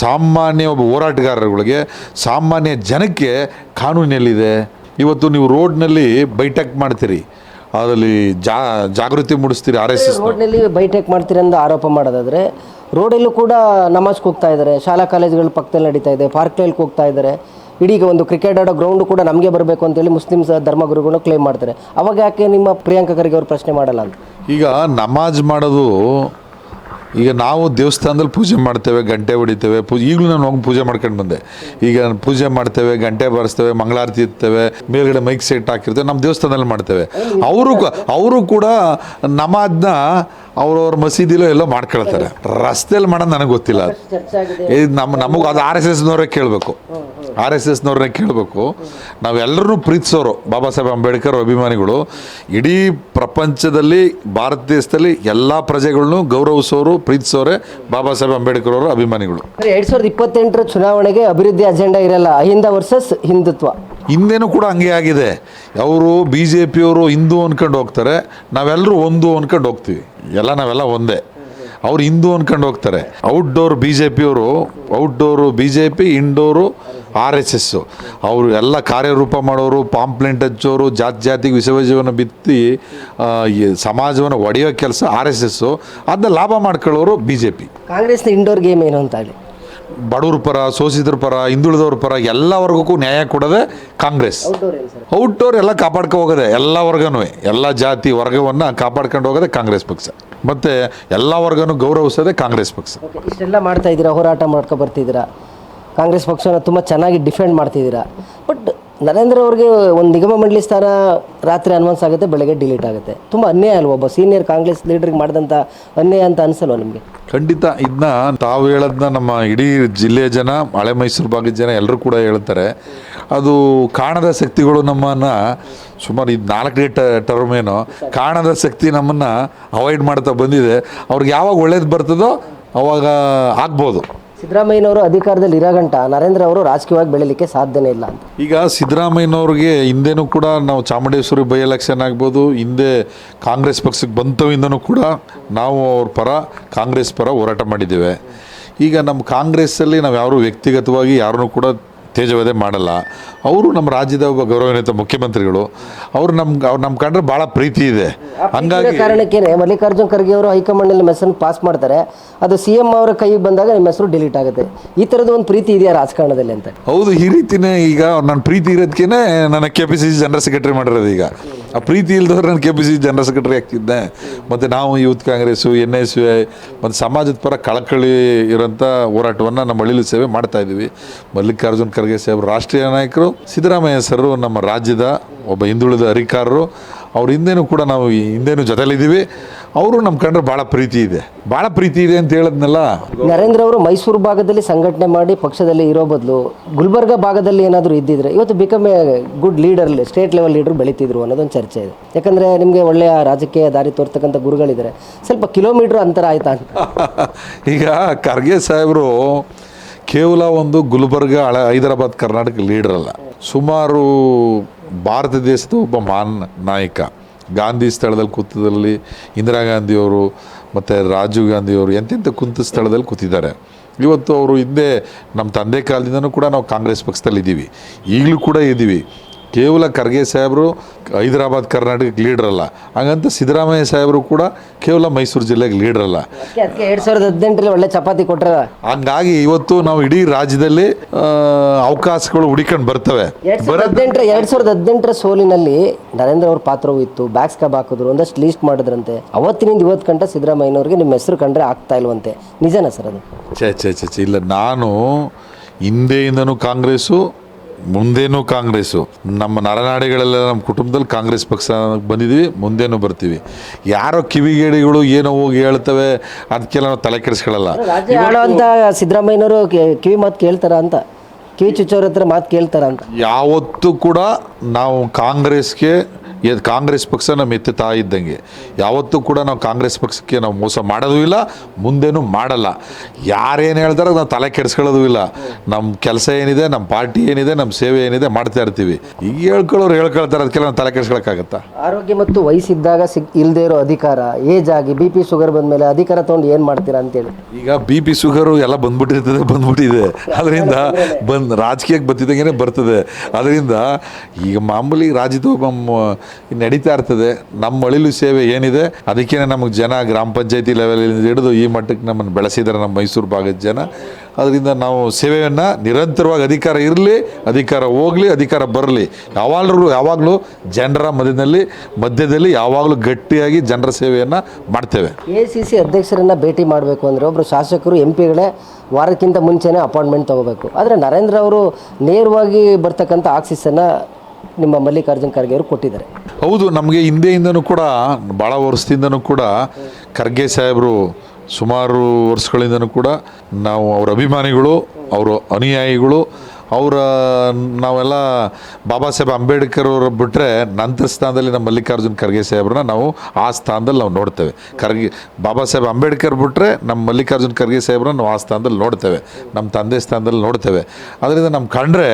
ಸಾಮಾನ್ಯ ಒಬ್ಬ ಹೋರಾಟಗಾರರುಗಳಿಗೆ, ಸಾಮಾನ್ಯ ಜನಕ್ಕೆ ಕಾನೂನಿನಲ್ಲಿದೆ. ಇವತ್ತು ನೀವು ರೋಡ್ನಲ್ಲಿ ಬೈಟೆಕ್ ಮಾಡ್ತೀರಿ. ಅದರಲ್ಲಿ ಜಾ ಜಾಗೃತಿ ಮೂಡಿಸ್ತೀರಿ ಆರ್ ಎಸ್ ಎಸ್ ರೋಡ್ನಲ್ಲಿ ಬೈಟೆಕ್ ಮಾಡ್ತೀರಿ ಅಂತ ಆರೋಪ ಮಾಡೋದಾದರೆ ರೋಡಲ್ಲೂ ಕೂಡ ನಮಾಜ್ಗೆ ಹೋಗ್ತಾ ಇದ್ದಾರೆ. ಶಾಲಾ ಕಾಲೇಜುಗಳ ಪಕ್ಕದಲ್ಲಿ ನಡೀತಾ ಇದೆ. ಪಾರ್ಕ್ಲೈಲ್ಗೆ ಹೋಗ್ತಾ ಇದ್ದಾರೆ. ಇಡೀ ಒಂದು ಕ್ರಿಕೆಟ್ ಆಡೋ ಗ್ರೌಂಡ್ ಕೂಡ ನಮಗೆ ಬರಬೇಕು ಅಂತೇಳಿ ಮುಸ್ಲಿಮ್ಸ್ ಧರ್ಮಗುರುಗಳು ಕ್ಲೇಮ್ ಮಾಡ್ತಾರೆ. ಅವಾಗ ಯಾಕೆ ನಿಮ್ಮ ಪ್ರಿಯಾಂಕ ಖರ್ಗೆ ಅವರು ಪ್ರಶ್ನೆ ಮಾಡಲ್ಲ ಅಂತ? ಈಗ ನಮಾಜ್ ಮಾಡೋದು ಈಗ ನಾವು ದೇವಸ್ಥಾನದಲ್ಲಿ ಪೂಜೆ ಮಾಡ್ತೇವೆ ಗಂಟೆ ಹೊಡಿತೇವೆ ಪೂಜೆ ಈಗಲೂ ನಾನು ಹೋಗಿ ಪೂಜೆ ಮಾಡ್ಕೊಂಡು ಬಂದೆ. ಈಗ ಪೂಜೆ ಮಾಡ್ತೇವೆ ಗಂಟೆ ಬಾರಿಸ್ತೇವೆ ಮಂಗಳಾರತಿ ಇರ್ತೇವೆ ಮೇಲ್ಗಡೆ ಮೈಕ್ ಸೆಟ್ ಹಾಕಿರ್ತೇವೆ ನಮ್ಮ ದೇವಸ್ಥಾನದಲ್ಲಿ ಮಾಡ್ತೇವೆ. ಅವರು ಅವರು ಕೂಡ ನಮಾಜ್ನ ಅವ್ರವ್ರ ಮಸೀದಿಲೋ ಎಲ್ಲೋ ಮಾಡ್ಕೊಳ್ತಾರೆ. ರಸ್ತೆಯಲ್ಲಿ ಮಾಡೋದು ನನಗೆ ಗೊತ್ತಿಲ್ಲ. ಇದು ನಮ್ಮ ನಮಗೆ ಅದು ಆರ್ ಎಸ್ ಎಸ್ನವರೇ ಕೇಳಬೇಕು. ಆರ್ ಎಸ್ ಎಸ್ನವ್ರನ್ನೇ ಕೇಳಬೇಕು. ನಾವೆಲ್ಲರೂ ಪ್ರೀತಿಸೋರು. ಬಾಬಾ ಸಾಹೇಬ್ ಅಂಬೇಡ್ಕರ್ ಅಭಿಮಾನಿಗಳು. ಇಡೀ ಪ್ರಪಂಚದಲ್ಲಿ ಭಾರತ ದೇಶದಲ್ಲಿ ಎಲ್ಲ ಪ್ರಜೆಗಳನ್ನೂ ಗೌರವಿಸೋರು ಪ್ರೀತಿಸೋರೆ ಬಾಬಾ ಸಾಹೇಬ್ ಅಂಬೇಡ್ಕರ್ ಅವರ ಅಭಿಮಾನಿಗಳು. ಎರಡು ಸಾವಿರದ ಇಪ್ಪತ್ತೆಂಟರ ಚುನಾವಣೆಗೆ ಅಭಿವೃದ್ಧಿ ಅಜೆಂಡಾ ಇರಲ್ಲ. ಅಹಿಂದ ವರ್ಸಸ್ ಹಿಂದುತ್ವ. ಹಿಂದೇನೂ ಕೂಡ ಹಂಗೆ ಆಗಿದೆ. ಅವರು ಬಿ ಜೆ ಪಿಯವರು ಹಿಂದೂ ಅನ್ಕೊಂಡು ಹೋಗ್ತಾರೆ ನಾವೆಲ್ಲರೂ ಒಂದು ಅನ್ಕೊಂಡು ಹೋಗ್ತೀವಿ. ಎಲ್ಲ ನಾವೆಲ್ಲ ಒಂದೇ. ಅವ್ರು ಹಿಂದೂ ಅನ್ಕೊಂಡು ಹೋಗ್ತಾರೆ. ಔಟ್ಡೋರ್ ಬಿ ಜೆ ಪಿಯವರು outdoor B J P indoor R S S ಅವರು ಎಲ್ಲ ಕಾರ್ಯರೂಪ ಮಾಡೋರು, ಪಾಂಪ್ಲೆಂಟ್ ಹಚ್ಚೋರು, ಜಾತಿ ಜಾತಿಗೆ ವಿಷವಜೀವನ ಬಿತ್ತಿ ಸಮಾಜವನ್ನು ಒಡೆಯೋ ಕೆಲಸ ಆರ್ ಎಸ್ ಎಸ್ಸು ಅದನ್ನ ಲಾಭ ಮಾಡ್ಕೊಳ್ಳೋರು ಬಿ ಜೆ ಪಿ ಕಾಂಗ್ರೆಸ್ನ ಇಂಡೋರ್ ಗೇಮ್ ಏನು ಅಂತ ಹೇಳಿ? ಬಡವ್ರ ಪರ ಸೋಸಿದ್ರ ಪರ ಹಿಂದುಳಿದವ್ರ ಪರ ಎಲ್ಲ ವರ್ಗಕ್ಕೂ ನ್ಯಾಯ ಕೊಡೋದೇ ಕಾಂಗ್ರೆಸ್. ಔಟ್ಡೋರ್ ಎಲ್ಲ ಕಾಪಾಡ್ಕೊ ಹೋಗೋದೆ ಎಲ್ಲ ವರ್ಗನೂ ಎಲ್ಲ ಜಾತಿ ವರ್ಗವನ್ನು ಕಾಪಾಡ್ಕೊಂಡು ಹೋಗೋದೇ ಕಾಂಗ್ರೆಸ್ ಪಕ್ಷ. ಮತ್ತು ಎಲ್ಲ ವರ್ಗನೂ ಗೌರವಿಸೋದೇ ಕಾಂಗ್ರೆಸ್ ಪಕ್ಷ. ಇಷ್ಟೆಲ್ಲ ಮಾಡ್ತಾ ಇದ್ದೀರಾ ಹೋರಾಟ ಮಾಡ್ಕೊ ಬರ್ತಿದ್ದೀರಾ? ಕಾಂಗ್ರೆಸ್ ಪಕ್ಷನ ತುಂಬ ಚೆನ್ನಾಗಿ ಡಿಫೆಂಡ್ ಮಾಡ್ತಿದ್ದೀರಾ? ಬಟ್ ನರೇಂದ್ರ ಅವ್ರಿಗೆ ಒಂದು ನಿಗಮ ಮಂಡಳಿ ಸ್ಥಾನ ರಾತ್ರಿ ಅನ್ವನ್ಸ್ ಆಗುತ್ತೆ, ಬೆಳಗ್ಗೆ ಡಿಲೀಟ್ ಆಗುತ್ತೆ. ತುಂಬ ಅನ್ಯಾಯ ಅಲ್ವಾ ಒಬ್ಬ ಸೀನಿಯರ್ ಕಾಂಗ್ರೆಸ್ ಲೀಡರ್ಗೆ ಮಾಡಿದಂಥ ಅನ್ಯಾಯ ಅಂತ ಅನಿಸಲ್ವ ನಿಮಗೆ? ಖಂಡಿತ ಇದನ್ನ ತಾವು ಹೇಳೋದನ್ನ ನಮ್ಮ ಇಡೀ ಜಿಲ್ಲೆಯ ಜನ, ಹಳೆ ಮೈಸೂರು ಭಾಗದ ಜನ ಎಲ್ಲರೂ ಕೂಡ ಹೇಳ್ತಾರೆ. ಅದು ಕಾಣದ ಶಕ್ತಿಗಳು ನಮ್ಮನ್ನು ಸುಮಾರು ಇದು ನಾಲ್ಕನೇ ಟರ್ಮ್ ಏನು, ಕಾಣದ ಶಕ್ತಿ ನಮ್ಮನ್ನು ಅವಾಯ್ಡ್ ಮಾಡ್ತಾ ಬಂದಿದೆ. ಅವ್ರಿಗೆ ಯಾವಾಗ ಒಳ್ಳೇದು ಬರ್ತದೋ ಅವಾಗ ಆಗ್ಬೋದು. ಸಿದ್ದರಾಮಯ್ಯನವರು ಅಧಿಕಾರದಲ್ಲಿ ಇರಗಂಟ ನರೇಂದ್ರ ಅವರು ರಾಜಕೀಯವಾಗಿ ಬೆಳೀಲಿಕ್ಕೆ ಸಾಧ್ಯನೇ ಇಲ್ಲ ಅಂತ. ಈಗ ಸಿದ್ದರಾಮಯ್ಯನವ್ರಿಗೆ ಹಿಂದೆನೂ ಕೂಡ ನಾವು ಚಾಮುಂಡೇಶ್ವರಿ ಬೈ ಎಲೆಕ್ಷನ್ ಆಗ್ಬೋದು, ಹಿಂದೆ ಕಾಂಗ್ರೆಸ್ ಪಕ್ಷಕ್ಕೆ ಬಂತವಿಂದನೂ ಕೂಡ ನಾವು ಅವ್ರ ಪರ, ಕಾಂಗ್ರೆಸ್ ಪರ ಹೋರಾಟ ಮಾಡಿದ್ದೇವೆ. ಈಗ ನಮ್ಮ ಕಾಂಗ್ರೆಸ್ಸಲ್ಲಿ ನಾವು ಯಾರು ವ್ಯಕ್ತಿಗತವಾಗಿ ಯಾರನ್ನೂ ಕೂಡ ತೇಜವಧೆ ಮಾಡಲ್ಲ. ಅವರು ನಮ್ಮ ರಾಜ್ಯದ ಒಬ್ಬ ಗೌರವಾನ್ವಿತ ಮುಖ್ಯಮಂತ್ರಿಗಳು. ಅವ್ರು ನಮ್ಗೆ ಅವ್ರು ನಮ್ಮ ಕಂಡ್ರೆ ಭಾಳ ಪ್ರೀತಿ ಇದೆ. ಹಂಗಾಗಿ ಕಾರಣಕ್ಕೇನೆ ಮಲ್ಲಿಕಾರ್ಜುನ್ ಖರ್ಗೆ ಅವರು ಹೈಕಮಾಂಡ್ನಲ್ಲಿ ಮೆಸನ್ ಪಾಸ್ ಮಾಡ್ತಾರೆ. ಅದು ಸಿ ಎಂ ಅವರ ಕೈಗೆ ಬಂದಾಗ ನಿಮ್ಮ ಹೆಸರು ಡಿಲೀಟ್ ಆಗುತ್ತೆ. ಈ ಥರದ ಒಂದು ಪ್ರೀತಿ ಇದೆಯಾ ರಾಜಕಾರಣದಲ್ಲಿ ಅಂತ? ಹೌದು ಈ ರೀತಿನೇ ಈಗ ನನ್ನ ಪ್ರೀತಿ ಇರೋದಕ್ಕೇನೆ ನನ್ನ K P C C general secretary ಮಾಡಿರೋದು ಈಗ. ಆ ಪ್ರೀತಿ ಇಲ್ದವ್ರು ನಾನು K P C C general secretary ಆಗ್ತಿದ್ದೆ. ಮತ್ತು ನಾವು youth Congress N S U I ಮತ್ತು ಸಮಾಜದ ಪರ ಕಳಕಳಿ ಇರೋಂಥ ಹೋರಾಟವನ್ನು ನಮ್ಮ ಹಳ್ಳಿಲಿ ಸೇವೆ ಮಾಡ್ತಾ ಇದ್ದೀವಿ. ಮಲ್ಲಿಕಾರ್ಜುನ್ ಖರ್ಗೆ ಸಾಹೇಬರು ರಾಷ್ಟ್ರೀಯ ನಾಯಕರು ಸಿದ್ದರಾಮಯ್ಯ ಸರ್ ನಮ್ಮ ರಾಜ್ಯದ ಒಬ್ಬ ಹಿಂದುಳಿದ ಅಧಿಕಾರರು. ಅವ್ರ ಹಿಂದೆನೂ ಕೂಡ ನಾವು ಈ ಹಿಂದೆನೂ ಜೊತೆಲಿದ್ದೀವಿ. ಅವರು ನಮ್ಮ ಕಂಡ್ರೆ ಭಾಳ ಪ್ರೀತಿ ಇದೆ. ಭಾಳ ಪ್ರೀತಿ ಇದೆ ಅಂತ ಹೇಳಿದ್ನಲ್ಲ? ನರೇಂದ್ರ ಅವರು ಮೈಸೂರು ಭಾಗದಲ್ಲಿ ಸಂಘಟನೆ ಮಾಡಿ ಪಕ್ಷದಲ್ಲಿ ಇರೋ ಬದಲು ಗುಲ್ಬರ್ಗ ಭಾಗದಲ್ಲಿ ಏನಾದರೂ ಇದ್ದಿದ್ರೆ ಇವತ್ತು become a good leader state level leader ಬೆಳೀತಿದ್ರು ಅನ್ನೋದೊಂದು ಚರ್ಚೆ ಇದೆ. ಯಾಕಂದರೆ ನಿಮಗೆ ಒಳ್ಳೆಯ ರಾಜಕೀಯ ದಾರಿ ತೋರ್ತಕ್ಕಂಥ ಗುರುಗಳಿದ್ದಾರೆ ಸ್ವಲ್ಪ ಕಿಲೋಮೀಟ್ರ್ ಅಂತರ ಆಯ್ತಾ ಈಗ ಖರ್ಗೆ ಸಾಹೇಬರು ಕೇವಲ ಒಂದು ಗುಲ್ಬರ್ಗ ಹೈದರಾಬಾದ್, ಕರ್ನಾಟಕ ಲೀಡರ್ ಅಲ್ಲ. ಸುಮಾರು ಭಾರತ ದೇಶದ ಒಬ್ಬ ಮಾನ್ ನಾಯಕ. ಗಾಂಧಿ ಸ್ಥಳದಲ್ಲಿ ಕೂತದಲ್ಲಿ ಇಂದಿರಾ ಗಾಂಧಿಯವರು ಮತ್ತು ರಾಜೀವ್ ಗಾಂಧಿಯವರು ಎಂತೆಂಥ ಕುಂತ ಸ್ಥಳದಲ್ಲಿ ಕೂತಿದ್ದಾರೆ. ಇವತ್ತು ಅವರು ಹಿಂದೆ ನಮ್ಮ ತಂದೆ ಕಾಲದಿಂದನೂ ಕೂಡ ನಾವು ಕಾಂಗ್ರೆಸ್ ಪಕ್ಷದಲ್ಲಿ ಇದ್ದೀವಿ ಈಗಲೂ ಕೂಡ ಇದ್ದೀವಿ. ಕೇವಲ ಖರ್ಗೆ ಸಾಹೇಬರು ಹೈದರಾಬಾದ್ ಕರ್ನಾಟಕಕ್ಕೆ ಲೀಡರ್ ಅಲ್ಲ. ಹಾಗಂತ ಸಿದ್ದರಾಮಯ್ಯ ಸಾಹೇಬರು ಕೂಡ ಕೇವಲ ಮೈಸೂರು ಜಿಲ್ಲೆಗೆ ಲೀಡರ್ ಅಲ್ಲ. ಅದಕ್ಕೆ ಅದಕ್ಕೆ ಎರಡು ಸಾವಿರದ ಹದಿನೆಂಟರಲ್ಲಿ ಒಳ್ಳೆ ಚಪಾತಿ ಕೊಟ್ಟರೆ ಹಂಗಾಗಿ ಇವತ್ತು ನಾವು ಇಡೀ ರಾಜ್ಯದಲ್ಲಿ ಆ, ಅವಕಾಶಗಳು ಹುಡಿಕೊಂಡು ಬರ್ತವೆ. ಎರಡ್ ಸಾವಿರದ ಹದಿನೆಂಟರ ಎರಡು ಸಾವಿರದ ಹದಿನೆಂಟರ ಸೋಲಿನಲ್ಲಿ ನರೇಂದ್ರ ಅವ್ರ ಪಾತ್ರವೂ ಇತ್ತು. ಬ್ಯಾಕ್ಸ್ ಕಬ್ ಹಾಕಿದ್ರು ಒಂದಷ್ಟು ಲೀಸ್ಟ್ ಮಾಡಿದ್ರಂತೆ. ಅವತ್ತಿನಿಂದ ಇವತ್ತು ಕಂಡ ಸಿದ್ದರಾಮಯ್ಯನವ್ರಿಗೆ ನಿಮ್ಮ ಹೆಸರು ಕಂಡ್ರೆ ಆಗ್ತಾ ಇಲ್ವಂತೆ. ನಿಜನಾ ಸರ್ ಅದು? ಛೇ ಛೇ ಛೇ ಛೇ, ಇಲ್ಲ ನಾನು ಹಿಂದೆಯಿಂದನೂ ಕಾಂಗ್ರೆಸ್ಸು ಮುಂದೇನೂ ಕಾಂಗ್ರೆಸ್ಸು? ನಮ್ಮ ನರನಾಡಿಗಳೆಲ್ಲ ನಮ್ಮ ಕುಟುಂಬದಲ್ಲಿ ಕಾಂಗ್ರೆಸ್ ಪಕ್ಷ ಬಂದಿದ್ದೀವಿ ಮುಂದೇನು ಬರ್ತೀವಿ. ಯಾರೋ ಕಿವಿಗೇಡಿಗಳು ಏನೋ ಹೋಗಿ ಹೇಳ್ತವೆ ಅದಕ್ಕೆಲ್ಲ ನಾವು ತಲೆ ಕೆಡಿಸ್ಕೊಳ್ಳಲ್ಲ. ಆಳುವಂತ ಸಿದ್ದರಾಮಯ್ಯನವರು ಕಿವಿ ಮಾತು ಕೇಳ್ತಾರ ಅಂತ? ಕಿವಿ ಚುಚ್ಚೋರ ಹತ್ರ ಮಾತು ಕೇಳ್ತಾರ ಅಂತ? ಯಾವತ್ತೂ ಕೂಡ ನಾವು ಕಾಂಗ್ರೆಸ್ಗೆ ಎದ್- ಕಾಂಗ್ರೆಸ್ ಪಕ್ಷ ನಮ್ಮ ಎತ್ತಿ ತಾಯಿ ಇದ್ದಂಗೆ. ಯಾವತ್ತೂ ಕೂಡ ನಾವು ಕಾಂಗ್ರೆಸ್ ಪಕ್ಷಕ್ಕೆ ನಾವು ಮೋಸ ಮಾಡೋದೂ ಇಲ್ಲ ಮುಂದೇನೂ ಮಾಡಲ್ಲ. ಯಾರೇನು ಹೇಳ್ತಾರೋ ನಾವು ತಲೆ ಕೆಡಿಸ್ಕೊಳ್ಳೋದು ಇಲ್ಲ. ನಮ್ಮ ಕೆಲಸ ಏನಿದೆ ನಮ್ಮ ಪಾರ್ಟಿ ಏನಿದೆ ನಮ್ಮ ಸೇವೆ ಏನಿದೆ ಮಾಡ್ತಾ ಇರ್ತೀವಿ. ಈಗ ಹೇಳ್ಕೊಳ್ಳೋರು ಹೇಳ್ಕೊಳ್ತಾರೆ ಅದಕ್ಕೆಲ್ಲ ನಾವು ತಲೆ ಕೆಡಿಸ್ಕೊಳಕ್ಕಾಗತ್ತಾ? ಆರೋಗ್ಯ ಮತ್ತು ವಯಸ್ಸಿದ್ದಾಗ ಸಿಗ್ ಇಲ್ಲದೆ ಇರೋ ಅಧಿಕಾರ ಏಜ್ ಆಗಿ ಬಿ ಪಿ ಶುಗರ್ ಬಂದಮೇಲೆ ಅಧಿಕಾರ ತೊಗೊಂಡು ಏನು ಮಾಡ್ತೀರಾ ಅಂತೇಳಿ. ಈಗ ಬಿ ಪಿ ಶುಗರು ಎಲ್ಲ ಬಂದ್ಬಿಟ್ಟಿರ್ತದೆ ಬಂದ್ಬಿಟ್ಟಿದೆ. ಅದರಿಂದ ಬಂದು ರಾಜಕೀಯಕ್ಕೆ ಬರ್ತಿದ್ದಂಗೆ ಬರ್ತದೆ. ಅದರಿಂದ ಈಗ ಮಾಮೂಲಿ ರಾಜ್ಯದ ನಡೀತಾ ಇರ್ತದೆ. ನಮ್ಮ ಅಳಿಲು ಸೇವೆ ಏನಿದೆ ಅದಕ್ಕೆ ನಮಗೆ ಜನ ಗ್ರಾಮ ಪಂಚಾಯತಿ ಲೆವೆಲಿಂದ ಹಿಡಿದು ಈ ಮಟ್ಟಕ್ಕೆ ನಮ್ಮನ್ನು ಬೆಳೆಸಿದ್ದಾರೆ ನಮ್ಮ ಮೈಸೂರು ಭಾಗದ ಜನ. ಅದರಿಂದ ನಾವು ಸೇವೆಯನ್ನು ನಿರಂತರವಾಗಿ ಅಧಿಕಾರ ಇರಲಿ, ಅಧಿಕಾರ ಹೋಗಲಿ, ಅಧಿಕಾರ ಬರಲಿ. ಯಾವಾಗಲೂ ಯಾವಾಗಲೂ ಜನರ ಮಧ್ಯದಲ್ಲಿ ಮಧ್ಯದಲ್ಲಿ ಯಾವಾಗಲೂ ಗಟ್ಟಿಯಾಗಿ ಜನರ ಸೇವೆಯನ್ನು ಮಾಡ್ತೇವೆ. ಎ ಸಿ ಸಿ ಅಧ್ಯಕ್ಷರನ್ನು ಭೇಟಿ ಮಾಡಬೇಕು ಅಂದರೆ ಒಬ್ಬರು ಶಾಸಕರು, ಎಂ ಪಿಗಳೇ ವಾರಕ್ಕಿಂತ ಮುಂಚೆನೇ ಅಪಾಯಿಂಟ್ಮೆಂಟ್ ತಗೋಬೇಕು. ಆದರೆ ನರೇಂದ್ರ ಅವರು ನೇರವಾಗಿ ಬರ್ತಕ್ಕಂಥ ಆಕ್ಸಿಸನ್ನು ನಿಮ್ಮ ಮಲ್ಲಿಕಾರ್ಜುನ್ ಖರ್ಗೆ ಅವರು ಕೊಟ್ಟಿದ್ದಾರೆ. ಹೌದು, ನಮಗೆ ಹಿಂದೆಯಿಂದನೂ ಕೂಡ ಭಾಳ ವರ್ಷದಿಂದನೂ ಕೂಡ ಖರ್ಗೆ ಸಾಹೇಬರು ಸುಮಾರು ವರ್ಷಗಳಿಂದನೂ ಕೂಡ ನಾವು ಅವರ ಅಭಿಮಾನಿಗಳು, ಅವರು ಅನುಯಾಯಿಗಳು ಅವರ, ನಾವೆಲ್ಲ ಬಾಬಾ ಸಾಹೇಬ್ ಅಂಬೇಡ್ಕರ್ ಅವರು ಬಿಟ್ಟರೆ ನಂತರ ಸ್ಥಾನದಲ್ಲಿ ನಮ್ಮ ಮಲ್ಲಿಕಾರ್ಜುನ್ ಖರ್ಗೆ ಸಾಹೇಬ್ರನ್ನ ನಾವು ಆ ಸ್ಥಾನದಲ್ಲಿ ನಾವು ನೋಡ್ತೇವೆ. ಖರ್ಗೆ, ಬಾಬಾ ಸಾಹೇಬ್ ಅಂಬೇಡ್ಕರ್ ಬಿಟ್ಟರೆ ನಮ್ಮ ಮಲ್ಲಿಕಾರ್ಜುನ್ ಖರ್ಗೆ ಸಾಹೇಬ್ರನ್ನ ನಾವು ಆ ಸ್ಥಾನದಲ್ಲಿ ನೋಡ್ತೇವೆ. ನಮ್ಮ ತಂದೆ ಸ್ಥಾನದಲ್ಲಿ ನೋಡ್ತೇವೆ. ಅದರಿಂದ ನಮ್ಮ ಕಂಡ್ರೆ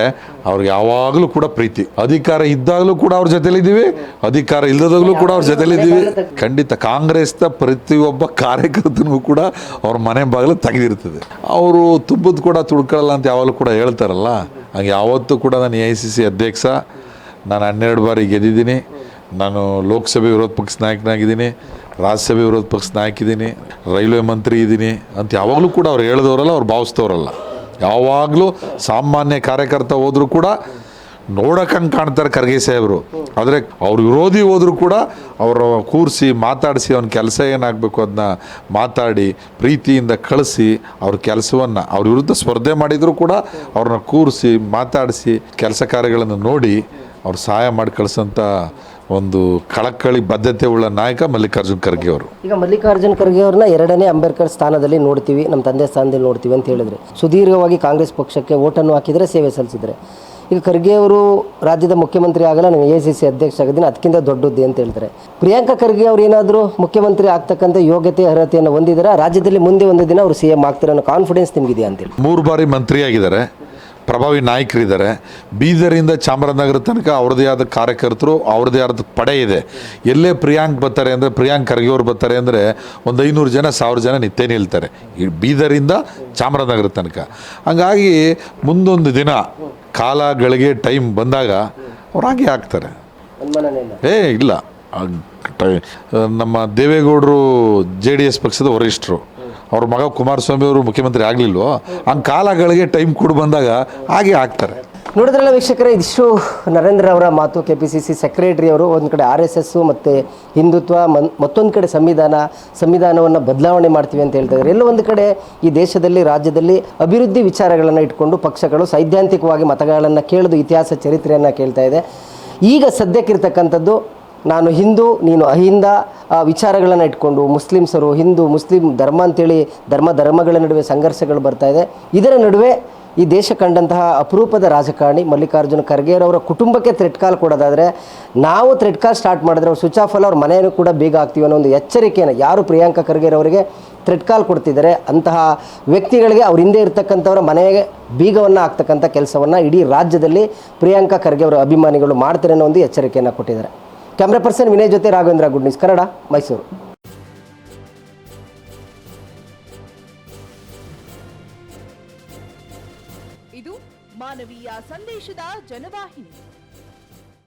ಅವ್ರಿಗೆ ಯಾವಾಗಲೂ ಕೂಡ ಪ್ರೀತಿ. ಅಧಿಕಾರ ಇದ್ದಾಗಲೂ ಕೂಡ ಅವ್ರ ಜೊತೆಲಿದ್ದೀವಿ ಅಧಿಕಾರ ಇಲ್ಲದಾಗಲೂ ಕೂಡ ಅವ್ರ ಜೊತೆಲಿದ್ದೀವಿ ಖಂಡಿತ ಕಾಂಗ್ರೆಸ್ನ ಪ್ರತಿಯೊಬ್ಬ ಕಾರ್ಯಕರ್ತನಿಗೂ ಕೂಡ ಅವ್ರ ಮನೆ ಬಾಗಿಲು ತೆಗೆದಿರ್ತದೆ. ಅವರು ತುಂಬದ್ ಕೂಡ ತುಡ್ಕೊಳ್ಳಲ್ಲ ಅಂತ ಯಾವಾಗಲೂ ಕೂಡ ಹೇಳ್ತಾರಲ್ಲ. ಹಂಗೆ ಯಾವತ್ತೂ ಕೂಡ ನಾನು ಎ ಐ ಸಿ ಸಿ ಅಧ್ಯಕ್ಷ, ನಾನು ಹನ್ನೆರಡು ಬಾರಿ ಗೆದ್ದಿದ್ದೀನಿ. ನಾನು ಲೋಕಸಭೆ ವಿರೋಧ ಪಕ್ಷ ನಾಯಕನಾಗಿದ್ದೀನಿ, ರಾಜ್ಯಸಭೆ ವಿರೋಧ ಪಕ್ಷ ನಾಯಕಿದ್ದೀನಿ, ರೈಲ್ವೆ ಮಂತ್ರಿ ಇದ್ದೀನಿ ಅಂತ ಯಾವಾಗಲೂ ಕೂಡ ಅವ್ರು ಹೇಳಿದವರಲ್ಲ, ಅವ್ರು ಭಾವಿಸ್ತವ್ರಲ್ಲ ಯಾವಾಗಲೂ ಸಾಮಾನ್ಯ ಕಾರ್ಯಕರ್ತ ಹೋದರೂ ಕೂಡ ನೋಡಕ್ಕೆ ಹಂಗೆ ಕಾಣ್ತಾರೆ ಖರ್ಗೆ ಸಾಹೇಬರು ಆದರೆ ಅವ್ರ ವಿರೋಧಿ ಹೋದರೂ ಕೂಡ ಅವರ ಕೂರಿಸಿ, ಮಾತಾಡಿಸಿ, ಅವನ ಕೆಲಸ ಏನಾಗಬೇಕು ಅದನ್ನ ಮಾತಾಡಿ, ಪ್ರೀತಿಯಿಂದ ಕಳಿಸಿ ಅವ್ರ ಕೆಲಸವನ್ನು, ಅವ್ರ ವಿರುದ್ಧ ಸ್ಪರ್ಧೆ ಮಾಡಿದರೂ ಕೂಡ ಅವ್ರನ್ನ ಕೂರಿಸಿ, ಮಾತಾಡಿಸಿ, ಕೆಲಸ ಕಾರ್ಯಗಳನ್ನು ನೋಡಿ ಅವ್ರು ಸಹಾಯ ಮಾಡಿ ಕಳಿಸೋಂಥ ಒಂದು ಕಳಕಳಿ ಬದ್ಧತೆ ಉಳ್ಳ ನಾಯಕ ಮಲ್ಲಿಕಾರ್ಜುನ್ ಖರ್ಗೆ ಅವರು. ಈಗ ಮಲ್ಲಿಕಾರ್ಜುನ್ ಖರ್ಗೆ ಅವ್ರನ್ನ ಎರಡನೇ ಅಂಬೇಡ್ಕರ್ ಸ್ಥಾನದಲ್ಲಿ ನೋಡ್ತೀವಿ ನಮ್ಮ ತಂದೆ ಸ್ಥಾನದಲ್ಲಿ ನೋಡ್ತೀವಿ ಅಂತ ಹೇಳಿದ್ರೆ. ಸುದೀರ್ಘವಾಗಿ ಕಾಂಗ್ರೆಸ್ ಪಕ್ಷಕ್ಕೆ ಓಟನ್ನು ಹಾಕಿದರೆ ಸೇವೆ ಸಲ್ಲಿಸಿದ್ರೆ. ಈಗ ಖರ್ಗೆ ಅವರು ರಾಜ್ಯದ ಮುಖ್ಯಮಂತ್ರಿ ಆಗಲ್ಲ ನಾನು ಎ ಸಿ ಸಿ ಅಧ್ಯಕ್ಷ ಆಗಿದ್ದೀನಿ ಅದಕ್ಕಿಂತ ದೊಡ್ಡದ್ದು ಅಂತ ಹೇಳ್ತಾರೆ. ಪ್ರಿಯಾಂಕಾ ಖರ್ಗೆ ಅವ್ರು ಏನಾದರೂ ಮುಖ್ಯಮಂತ್ರಿ ಆಗ್ತಕ್ಕಂಥ ಯೋಗ್ಯತೆ, ಅರ್ಹತೆಯನ್ನು ಹೊಂದಿದ್ದಾರೆ ರಾಜ್ಯದಲ್ಲಿ ಮುಂದೆ ಒಂದು ದಿನ ಅವರು ಸಿ ಎಂ ಆಗ್ತಾರೆ ಅನ್ನೋ ಕಾನ್ಫಿಡೆನ್ಸ್ ನಿಮಗಿದೆ ಅಂತೇಳಿ ಮೂರು ಬಾರಿ ಮಂತ್ರಿಯಾಗಿದ್ದಾರೆ, ಪ್ರಭಾವಿ ನಾಯಕರಿದ್ದಾರೆ. ಬೀದರಿಂದ ಚಾಮರಾಜನಗರ ತನಕ ಅವ್ರದ್ದೇ ಆದ ಕಾರ್ಯಕರ್ತರು, ಅವ್ರದ್ದೇ ಆದ ಪಡೆ ಇದೆ. ಎಲ್ಲೇ ಪ್ರಿಯಾಂಕ್ ಬರ್ತಾರೆ ಅಂದರೆ, ಪ್ರಿಯಾಂಕ್ ಖರ್ಗೆ ಅವ್ರು ಬರ್ತಾರೆ ಅಂದರೆ ಒಂದು ಐನೂರು ಜನ, ಸಾವಿರ ಜನ ನಿತ್ಯ ನಿಲ್ತಾರೆ. ಈ ಬೀದರಿಂದ ಚಾಮರಾಜನಗರ ತನಕ. ಹಂಗಾಗಿ ಮುಂದೊಂದು ದಿನ ಕಾಲ ಗಳಿಗೆ ಟೈಮ್ ಬಂದಾಗ ಅವ್ರು ಹಾಗೆ ಆಗ್ತಾರೆ ಇಲ್ಲ. ಏ ಇಲ್ಲ. ನಮ್ಮ ದೇವೇಗೌಡರು ಜೆ ಡಿ ಎಸ್ ಪಕ್ಷದ ವರಿಷ್ಠರು ಅವ್ರ ಮಗ ಕುಮಾರಸ್ವಾಮಿ ಅವರು ಮುಖ್ಯಮಂತ್ರಿ ಆಗಲಿಲ್ವೋ ಹಂಗೆ ಕಾಲಗಳಿಗೆ ಟೈಮ್ ಕೊಡು ಬಂದಾಗ ಹಾಗೆ ಆಗ್ತಾರೆ ನೋಡಿದ್ರಲ್ಲ ವೀಕ್ಷಕರೇ, ಇದಿಷ್ಟು ನರೇಂದ್ರ ಅವರ ಮಾತು K P C C secretary ಅವರು ಒಂದು ಕಡೆ ಆರ್ ಎಸ್ ಎಸ್ಸು ಮತ್ತು ಹಿಂದುತ್ವ ಮನ್, ಮತ್ತೊಂದು ಕಡೆ ಸಂವಿಧಾನ, ಸಂವಿಧಾನವನ್ನು ಬದಲಾವಣೆ ಮಾಡ್ತೀವಿ ಅಂತ ಹೇಳ್ತಾ ಇದ್ದಾರೆ. ಎಲ್ಲೋ ಒಂದು ಕಡೆ ಈ ದೇಶದಲ್ಲಿ, ರಾಜ್ಯದಲ್ಲಿ ಅಭಿವೃದ್ಧಿ ವಿಚಾರಗಳನ್ನು ಇಟ್ಕೊಂಡು ಪಕ್ಷಗಳು ಸೈದ್ಧಾಂತಿಕವಾಗಿ ಮತಗಳನ್ನು ಕೇಳಿದು ಇತಿಹಾಸ ಚರಿತ್ರೆಯನ್ನು ಕೇಳ್ತಾ ಇದೆ. ಈಗ ಸದ್ಯಕ್ಕಿರ್ತಕ್ಕಂಥದ್ದು ನಾನು ಹಿಂದೂ, ನೀನು ಅಹಿಂದ ವಿಚಾರಗಳನ್ನು ಇಟ್ಕೊಂಡು ಮುಸ್ಲಿಮ್ಸರು, ಹಿಂದೂ ಮುಸ್ಲಿಂ ಧರ್ಮ ಅಂತೇಳಿ ಧರ್ಮ ಧರ್ಮಗಳ ನಡುವೆ ಸಂಘರ್ಷಗಳು ಬರ್ತಾ ಇದೆ. ಇದರ ನಡುವೆ ಈ ದೇಶ ಕಂಡಂತಹ ಅಪರೂಪದ ರಾಜಕಾರಣಿ ಮಲ್ಲಿಕಾರ್ಜುನ ಖರ್ಗೆರವರ ಕುಟುಂಬಕ್ಕೆ ಥ್ರೆಡ್ ಕಾಲ್ ಕೊಡೋದಾದರೆ ನಾವು ಥ್ರೆಡ್ ಕಾಲ್ ಸ್ಟಾರ್ಟ್ ಮಾಡಿದ್ರೆ ಅವ್ರು ಸ್ವಿಚ್ ಆಫ್ ಅಲ್ಲ, ಅವ್ರ ಮನೆಯನ್ನು ಕೂಡ ಬೇಗ ಆಗ್ತೀವಿ ಅನ್ನೋ ಒಂದು ಎಚ್ಚರಿಕೆಯನ್ನು ಯಾರು ಪ್ರಿಯಾಂಕಾ ಖರ್ಗೆರವರಿಗೆ ಥ್ರೆಡ್ ಕಾಲ್ ಕೊಡ್ತಿದ್ದಾರೆ. ಅಂತಹ ವ್ಯಕ್ತಿಗಳಿಗೆ ಅವ್ರ ಹಿಂದೆ ಇರ್ತಕ್ಕಂಥವ್ರ ಮನೆಗೆ ಬೀಗವನ್ನು ಹಾಕ್ತಕ್ಕಂಥ ಕೆಲಸವನ್ನು ಇಡೀ ರಾಜ್ಯದಲ್ಲಿ ಪ್ರಿಯಾಂಕಾ ಖರ್ಗೆ ಅವರ ಅಭಿಮಾನಿಗಳು ಮಾಡ್ತಾರೆ ಅನ್ನೋ ಒಂದು ಎಚ್ಚರಿಕೆಯನ್ನು ಕೊಟ್ಟಿದ್ದಾರೆ. ಕ್ಯಾಮ್ರಾ ಪರ್ಸನ್ ವಿನಯ್ ಜೊತೆ ರಾಘವೇಂದ್ರ ಗುಡ್ ನ್ಯೂಸ್ ಕನ್ನಡ, ಮೈಸೂರು. ಸಂದೇಶದ ಜನವಾಹಿನಿ.